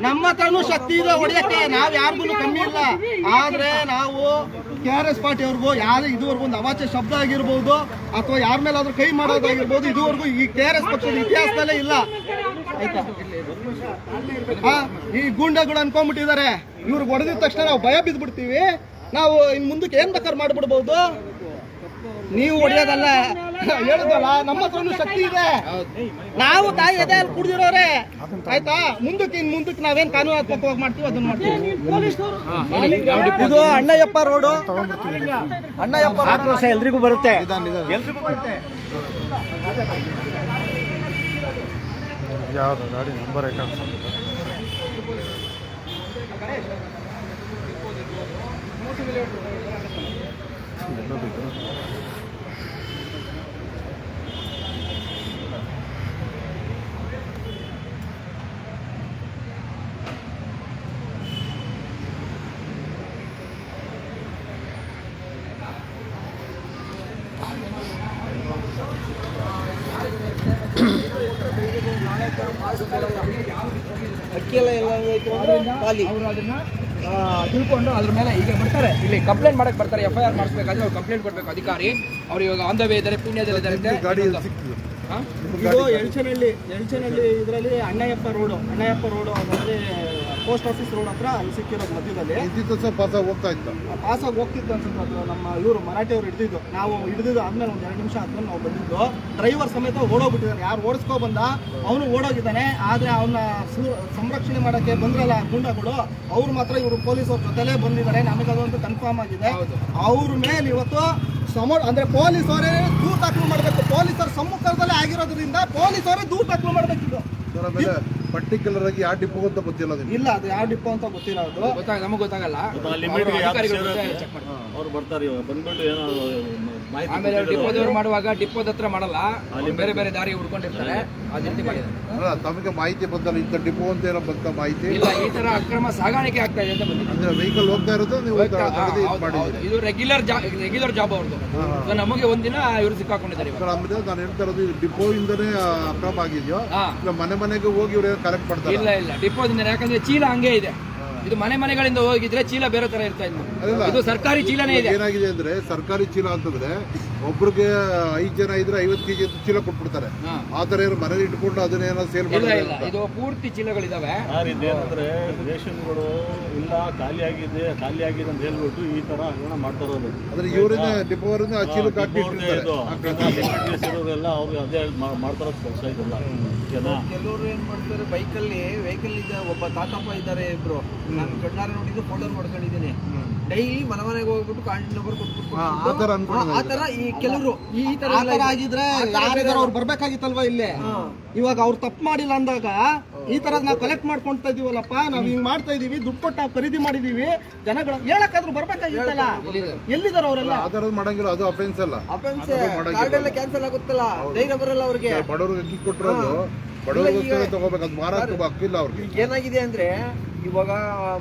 ನಮ್ಮ ಹತ್ರನೂ ಶಕ್ತಿ ಇದೆ ಹೊಡಿಯಕ್ಕೆ. ನಾವ್ ಯಾರಿಗೂ ಕಮ್ಮಿ ಇಲ್ಲ. ಆದ್ರೆ ನಾವು ಕೆ ಆರ್ ಎಸ್ ಪಾರ್ಟಿ ಅವ್ರಿಗೂ ಯಾರು ಇದುವರೆಗೂ ಒಂದು ಅವಾಚ್ಯ ಶಬ್ದ ಆಗಿರ್ಬೋದು ಅಥವಾ ಯಾರ ಮೇಲಾದ್ರೂ ಕೈ ಮಾಡೋದಾಗಿರ್ಬೋದು, ಇದುವರೆಗೂ ಈ ಕೆ ಆರ್ ಎಸ್ ಪಕ್ಷದ ಇತಿಹಾಸದಲ್ಲೇ ಇಲ್ಲ. ಆಯ್ತಾ? ಈ ಗೂಂಡಗಳು ಅನ್ಕೊಂಡ್ಬಿಟ್ಟಿದ್ದಾರೆ. ಇವ್ರಿಗೆ ಹೊಡೆದಿದ ತಕ್ಷಣ ನಾವು ಭಯ ಬಿದ್ದ್ಬಿಡ್ತೀವಿ ನಾವು ಇನ್ ಮುಂದಕ್ಕೆ ಏನ್ ಬೇಕಾದ್ರೆ ಮಾಡ್ಬಿಡ್ಬೋದು. ನೀವು ಹೊಡೆಯೋದಲ್ಲ. ಹೇಳಿದ್ವಲ್ಲ ನಮ್ಮ ಹತ್ರನು ಶಕ್ತಿ ಇದೆ. ನಾವು ತಾಯಿ ಎದೆ ಅಲ್ಲಿ ಕುಡ್ದಿರೋರೆ. ಆಯ್ತಾ? ಮುಂದಕ್ಕೆ ಇನ್ ಮುಂದಕ್ಕೆ ನಾವೇನ್ ಕಾನೂನಾತ್ಮಕವಾಗಿ ಮಾಡ್ತೀವಿ ಅದನ್ನ ಮಾಡ್ತೀವಿ. ಇದು ಅಣ್ಣಯ್ಯಪ್ಪ ರೋಡು. ಅಣ್ಣಯ್ಯಪ್ಪ ಆಕ್ರೋಶ ಎಲ್ರಿಗೂ ಬರುತ್ತೆ. ಯಾವ್ದು? ಗಾಡಿ ನಂಬರ್ ಕಾಣಿಸ್ತಾ ಅವರು ಅದನ್ನ ತಿಳ್ಕೊಂಡು ಅದ್ರ ಮೇಲೆ ಈಗ ಬರ್ತಾರೆ. ಇಲ್ಲಿ ಕಂಪ್ಲೇಂಟ್ ಮಾಡಕ್ ಬರ್ತಾರೆ ಎಫ್ ಐ ಆರ್ ಮಾಡಿಸ್ಬೇಕಾದ್ರೆ ಅವ್ರು ಕಂಪ್ಲೇಂಟ್ ಕೊಡ್ಬೇಕು ಅಧಿಕಾರಿ. ಅವ್ರು ಇವಾಗ ಆನ್ ದ ವೇ ಇದ್ದಾರೆ. ಪುಣ್ಯದಲ್ಲಿದ್ದಾರೆ? ಇದು ಎಳ್ಚನಹಳ್ಳಿ ಎಳ್ಚನಹಳ್ಳಿ ಇದರಲ್ಲಿ ಅಣ್ಣಯ್ಯಪ್ಪ ರೋಡು ಅಣ್ಣಯ್ಯಪ್ಪ ರೋಡು ಅಂದ್ರೆ ಪೋಸ್ಟ್ ಆಫೀಸ್ ರೋಡ್ ಹತ್ರ ಅಲ್ಲಿ ಸಿಕ್ಕಿರೋದು ಮಧ್ಯದಲ್ಲಿ. ಇದ್ದಿತ್ತು ಸಹ ಆಗಿ ಹೋಗ್ತಾ ಇತ್ತು. ಪಾಸಾಗಿ ಹೋಗ್ತಿತ್ತು ಅನ್ಸುತ್ತೆ ಅದು ನಮ್ಮ ಇವರು ಮರಾಠಿಯವ್ರು ಹಿಡಿದಿದ್ದು. ನಾವು ಹಿಡಿದಿದ್ದು ಆದ್ಮೇಲೆ ಒಂದು ಎರಡು ನಿಮಿಷ ಆದ್ಮೇಲೆ ನಾವು ಬಂದಿದ್ದು. ಡ್ರೈವರ್ ಸಮೇತ ಓಡೋಗ್ಬಿಟ್ಟಿದ್ದಾನೆ. ಯಾರು ಓಡಿಸ್ಕೊ ಬಂದ? ಅವನು ಓಡೋಗಿದ್ದಾನೆ. ಆದ್ರೆ ಅವನ ಸಂರಕ್ಷಣೆ ಮಾಡಕ್ಕೆ ಬಂದ್ರಲ್ಲ ಗುಂಡಗಳು ಅವ್ರು ಮಾತ್ರ ಇವರು ಪೊಲೀಸವ್ರ ಜೊತೆಲೇ ಬಂದಿದ್ದಾರೆ. ನಮಗೆ ಅದೊಂದು ಕನ್ಫರ್ಮ್ ಆಗಿದೆ. ಅವ್ರ ಮೇಲೆ ಇವತ್ತು ಸಮ ಅಂದ್ರೆ ಪೊಲೀಸವರೇ ದೂರು ದಾಖಲು ಮಾಡಬೇಕು. ಪೊಲೀಸರ ಸಮ್ಮುಖದಲ್ಲೇ ಆಗಿರೋದ್ರಿಂದ ಪೊಲೀಸವರೇ ದೂರು ದಾಖಲು ಮಾಡಬೇಕಿದ್ದು ಸರ್ ಆಮೇಲೆ ಪರ್ಟಿಕ್ಯುಲರ್ ಆಗಿ ಯಾವ ಡಿಪೋ ಅಂತ ಗೊತ್ತಿಲ್ಲ ನಿಮ್ಗೆ? ಇಲ್ಲ ಅದು ಯಾವ ಡಿಪೋ ಅಂತ ಗೊತ್ತಿಲ್ಲ ಅದು. ಗೊತ್ತಾಗ ನಮಗೆ ಗೊತ್ತಾಗಲ್ಲ. ಲಿಮಿಟ್ ಅವ್ರು ಬರ್ತಾರೆ ಇವಾಗ. ಬಂದ್ಬಿಟ್ಟು ಏನೋ ಆಮೇಲೆ ಡಿಪೋದವ್ರು ಮಾಡುವಾಗ ಡಿಪೋದ ಹತ್ರ ಮಾಡಲ್ಲ. ಬೇರೆ ಬೇರೆ ದಾರಿ ಹುಡ್ಕೊಂಡಿರ್ತಾರೆ. ಆ ರೀತಿ ಮಾಡಿದ್ದಾರೆ. ಅಲ್ಲ ತಮಗೆ ಮಾಹಿತಿ ಬಂದಲ್ಲ ಇಂಥ ಡಿಪೋ ಅಂತ ಏನೋ ಬಂತ ಮಾಹಿತಿ? ಇಲ್ಲ ಈ ತರ ಅಕ್ರಮ ಸಾಗಾಣಿಕೆ ಆಗ್ತಾ ಇದೆ ಅಂತ ಬಂದಿದೆ. ಅಂದ್ರೆ ವೆಹಿಕಲ್ ಹೋಗ್ತಾ ಇರೋದು ನೀವು ಹಾ, ತಡೆದು ಇದು ಮಾಡಿದ್ದೀರಿ? ಇದು ರೆಗ್ಯುಲರ್ ರೆಗ್ಯುಲರ್ ಜಾಬ್ ಅವ್ರದ್ದು. So ನಮಗೆ ಒಂದಿನ ಇವರು ಸಿಕ್ಕಾಕೊಂಡಿದ್ದಾರೆ ಇವಾಗ. ಸರ್ ಆಮೇಲೆ ನಾನು ಹೇಳ್ತಾ ಇರೋದು ಇದು ಡಿಪೋ ಇಂದನೇ ಅಕ್ರಮ ಆಗಿದೆಯೋ? ಹಾ. ಇಲ್ಲ ಮನೆ ಮನೆಗೆ ಹೋಗಿ ಇವ್ರು ಕಲೆಕ್ಟ್ ಮಾಡ್ತಾರೆ? ಇಲ್ಲ ಇಲ್ಲ. ಡಿಪೋದಿಂದ ಯಾಕಂದ್ರೆ ಚೀಲ ಹಂಗೆ ಇದೆ. ಇದು ಮನೆ ಮನೆಗಳಿಂದ ಹೋಗಿದ್ರೆ ಚೀಲ ಬೇರೆ ತರ ಇರ್ತಾ ಇತ್ತು. ಇದು ಸರ್ಕಾರಿ ಚೀಲನೇ ಇದೆ. ಏನಾಗಿದೆ ಅಂದ್ರೆ ಸರ್ಕಾರಿ ಚೀಲ ಅಂತಂದ್ರೆ ಒಬ್ರಿಗೆ ಐದ್ ಜನ ಇದ್ರೆ ಐವತ್ತು ಕೆಜಿ ಚೀಲ ಕೊಟ್ಬಿಡ್ತಾರೆ. ಆತರ ಏನು ಮನೇಲಿ ಇಟ್ಕೊಂಡು ಅದನ್ನೇನೋ ಸೇಲ್ ಇಲ್ಲ ಇಲ್ಲ. ಇದು ಪೂರ್ತಿ ಚೀಲಗಳಿದಾವೆ. ಇದೇನಂದ್ರೆ ರೇಷನ್ಗಳು ಇಲ್ಲ ಖಾಲಿ ಆಗಿದೆ ಖಾಲಿ ಆಗಿದೆ ಅಂತ ಹೇಳ್ಬಿಟ್ಟು ಈ ತರ ಹಗರಣ ಮಾಡ್ತಾ ಇರೋದು. ಇವರಿಂದ ಡಿಪೋರಿಂದ ಆ ಚೀಲ ಹಾಕಿ ಇರೋರೆಲ್ಲ ಅವ್ರಿಗೆ ಅದೇ ಮಾ- ಮಾಡ್ತಾ ಇರೋದು ಕೆಲಸ ಇದೆಲ್ಲ. ಕೆಲವರು ಏನ್ ಮಾಡ್ತಾರೆ ಬೈಕಲ್ಲಿ ವೆಹಿಕಲ್ ಇದೆ ಒಬ್ಬ ತಾತಪ್ಪ ಇದ್ದಾರೆ ಇಬ್ರು. ನಾನು ಕಣ್ಣಾರೆ ನೋಡಿದ್ದು ಫೋಟೋ ಮಾಡ್ಕೊಂಡಿದ್ದೀನಿ ಡೈಲಿ ಮನೆ ಮನೆಗೆ ಹೋಗ್ಬಿಟ್ಟು ಕಾಂಟ್ಯಾಕ್ಟ್ ನಂಬರ್ ಕೊಟ್ಬಿಟ್ಟು ಆ ತರ ಆ ತರ ಈ ಕೆಲವರು ಈ ತರ ಆ ತರ ಆಗಿದ್ರೆ ಯಾರಿಗಾರ ಅವ್ರು ಬರ್ಬೇಕಾಗಿತ್ತಲ್ವಾ ಇಲ್ಲಿ? ಇವಾಗ ಅವ್ರು ತಪ್ಪು ಮಾಡಿಲ್ಲ ಅಂದಾಗ ಈ ತರ ನಾವು ಕಲೆಕ್ಟ್ ಮಾಡ್ಕೊಂತ ಇದೀವಲ್ಲಪ್ಪ ನಾವ್ ಹಿಂಗ್ ಮಾಡ್ತಾ ಇದೀವಿ ದುಡ್ಡು ಕೊಟ್ಟು ನಾವು ಖರೀದಿ ಮಾಡಿದೀವಿ ಜನಗಳು ಹೇಳಕ್ಕಾದ್ರೂ ಬರ್ಬೇಕಾಗಿತ್ತಲ್ಲ? ಎಲ್ಲಿದಾರ ಅವರೆಲ್ಲ? ಆ ತರದ್ ಮಾಡಂಗಿಲ್ಲ ಅದು ಅಫೆನ್ಸ್ ಅಲ್ಲ. ಅಫೆನ್ಸ್ ಕಾರ್ಡ್ ಎಲ್ಲ ಕ್ಯಾನ್ಸಲ್ ಆಗುತ್ತಲ್ಲ? ಧೈರ್ಯ ಬರಲ್ಲ ಅವ್ರಿಗೆ. ಬಡವ್ರಿಗೆ ಅಕ್ಕಿ ಕೊಟ್ಟಿರೋದು ಬಡವರಿಗೋಸ್ಕರ ತಗೋಬೇಕು ಅದು ಮಾರಾಟ ಹಕ್ಕಿಲ್ಲ ಅವ್ರಿಗೆ. ಏನಾಗಿದೆ ಅಂದ್ರೆ ಇವಾಗ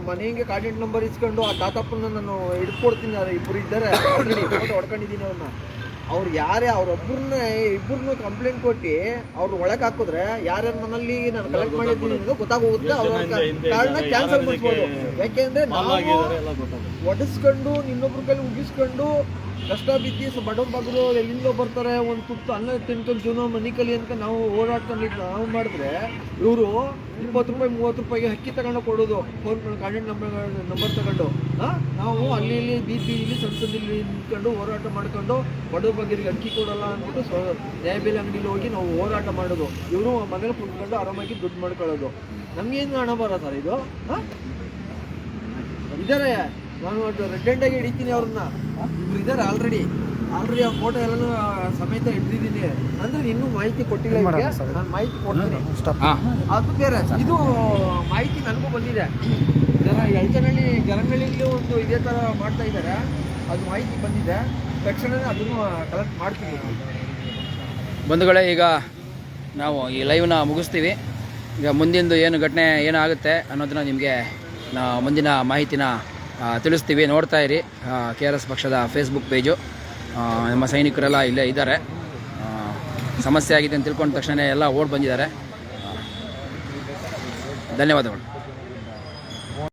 ಮನೆಗೆ ಕಾಂಟ್ಯಾಕ್ಟ್ ನಂಬರ್ ಇಸ್ಕೊಂಡು ಆ ತಾತಪ್ಪನ ನಾನು ಹಿಡ್ಕೊಡ್ತೀನಿ ಅದು ಇಬ್ಬರು ಇದ್ದಾರೆ. ಹೊಡ್ಕೊಂಡಿದ್ದೀನಿ ಅವ್ರನ್ನ ಅವ್ರು ಯಾರೇ ಅವ್ರೊಬ್ಬರನ್ನ ಇಬ್ಬರನ್ನು ಕಂಪ್ಲೇಂಟ್ ಕೊಟ್ಟು ಅವ್ರು ಒಳಗೆ ಹಾಕಿದ್ರೆ ಯಾರ್ಯಾರ ಮನಲ್ಲಿ ನಾನು ಕಲೆಕ್ಟ್ ಮಾಡಿದ್ದೀನಿ ಅನ್ನೋದು ಗೊತ್ತಾಗೋಗುತ್ತೆ. ಅವ್ರ ಕಾರ್ಡ್ನ ಕ್ಯಾನ್ಸಲ್ ಮಾಡ್ಬೋದು ಯಾಕೆಂದ್ರೆ ನಾವು ಒಡಿಸ್ಕೊಂಡು ಇನ್ನೊಬ್ರ ಕೈಲಿ ಉಗಿಸ್ಕೊಂಡು ಕಷ್ಟ ಬಿದ್ದು ಸೊ ಬಡವ ಬಗ್ರು ಎಲ್ಲಿಂದೋ ಬರ್ತಾರೆ ಒಂದು ತುತ್ತು ಅನ್ನ ತಿಂತು ಜೀವನ ಮನೆ ಕಲಿ ಅಂತ ನಾವು ಓಡಾಡ್ಕೊಂಡಿದ್ದು ನಾವು ಮಾಡಿದ್ರೆ ಇವರು ಇಪ್ಪತ್ತು ರೂಪಾಯಿ, ಮೂವತ್ತು ರೂಪಾಯಿಗೆ ಅಕ್ಕಿ ತಗೊಂಡು ಕೊಡೋದು. ಫೋನ್ ಕಾಂಟ್ಯಾಕ್ಟ್ ನಂಬರ್ ನಂಬರ್ ತಗೊಂಡು? ನಾವು ಅಲ್ಲಿ ಇಲ್ಲಿ ಬಿ ಪಿ ಇಲ್ಲಿ ಸಂಸದಲ್ಲಿ ನಿಂತ್ಕೊಂಡು ಹೋರಾಟ ಮಾಡ್ಕೊಂಡು ಬಡವ ಬಗ್ಗೆ ಅಕ್ಕಿ ಕೊಡಲ್ಲ ಅಂದ್ಬಿಟ್ಟು ಸ್ವ ನ್ಯಾಯಬೆಲೆ ಅಂಗಡಿಲಿ ಹೋಗಿ ನಾವು ಹೋರಾಟ ಮಾಡೋದು. ಇವರು ಮನೇಲಿ ಕುತ್ಕೊಂಡು ಆರಾಮಾಗಿ ದುಡ್ಡು ಮಾಡ್ಕೊಳ್ಳೋದು. ನಮಗೇನು ಹಣ ಬರ ಸರ್ ಇದು? ಹಾಂ? ಇದಾರೆ. ನಾನು ರೆಡ್ ಆಗಿ ಹಿಡಿತೀನಿ ಅವ್ರನ್ನ. ಇವ್ರು ಇದಾರೆ ಆಲ್ರೆಡಿ ಆಲ್ರೆಡಿ ಆ ಫೋಟೋ ಎಲ್ಲ ಸಮೇತ ಹಿಡಿದಿದ್ದೀನಿ. ಅಂದ್ರೆ ಇನ್ನೂ ಮಾಹಿತಿ ಕೊಟ್ಟಿಲ್ಲ. ನಾನು ಮಾಹಿತಿ ಕೊಡ್ತೀನಿ. ಅದು ಬೇರೆ ಇದು ಮಾಹಿತಿ ನನಗೂ ಬಂದಿದೆ. ಜನ ಎಳ್ಚನಹಳ್ಳಿ ಗರಂಗಳ್ಳಿಲಿ ಒಂದು ಇದೇ ಥರ ಮಾಡ್ತಾ ಇದ್ದಾರೆ. ಅದು ಮಾಹಿತಿ ಬಂದಿದೆ. ತಕ್ಷಣವೇ ಅದನ್ನು ಕಲೆಕ್ಟ್ ಮಾಡ್ತೀನಿ. ಬಂಧುಗಳೇ ಈಗ ನಾವು ಈ ಲೈವ್ನ ಮುಗಿಸ್ತೀವಿ. ಈಗ ಮುಂದಿಂದು ಏನು ಘಟನೆ ಏನಾಗುತ್ತೆ ಅನ್ನೋದನ್ನ ನಿಮಗೆ ನಾ ಮುಂದಿನ ಮಾಹಿತಿನ ತಿಳಿಸ್ತೀವಿ. ನೋಡ್ತಾ ಇರಿ ಕೆ ಆರ್ ಎಸ್ ಪಕ್ಷದ ಫೇಸ್ಬುಕ್ ಪೇಜು ನಮ್ಮ ಸೈನಿಕರೆಲ್ಲ ಇಲ್ಲೇ ಇದ್ದಾರೆ. ಸಮಸ್ಯೆ ಆಗಿದೆ ಅಂತ ತಿಳ್ಕೊಂಡ ತಕ್ಷಣ ಎಲ್ಲ ಓಡ್ ಬಂದಿದ್ದಾರೆ. ಧನ್ಯವಾದಗಳು.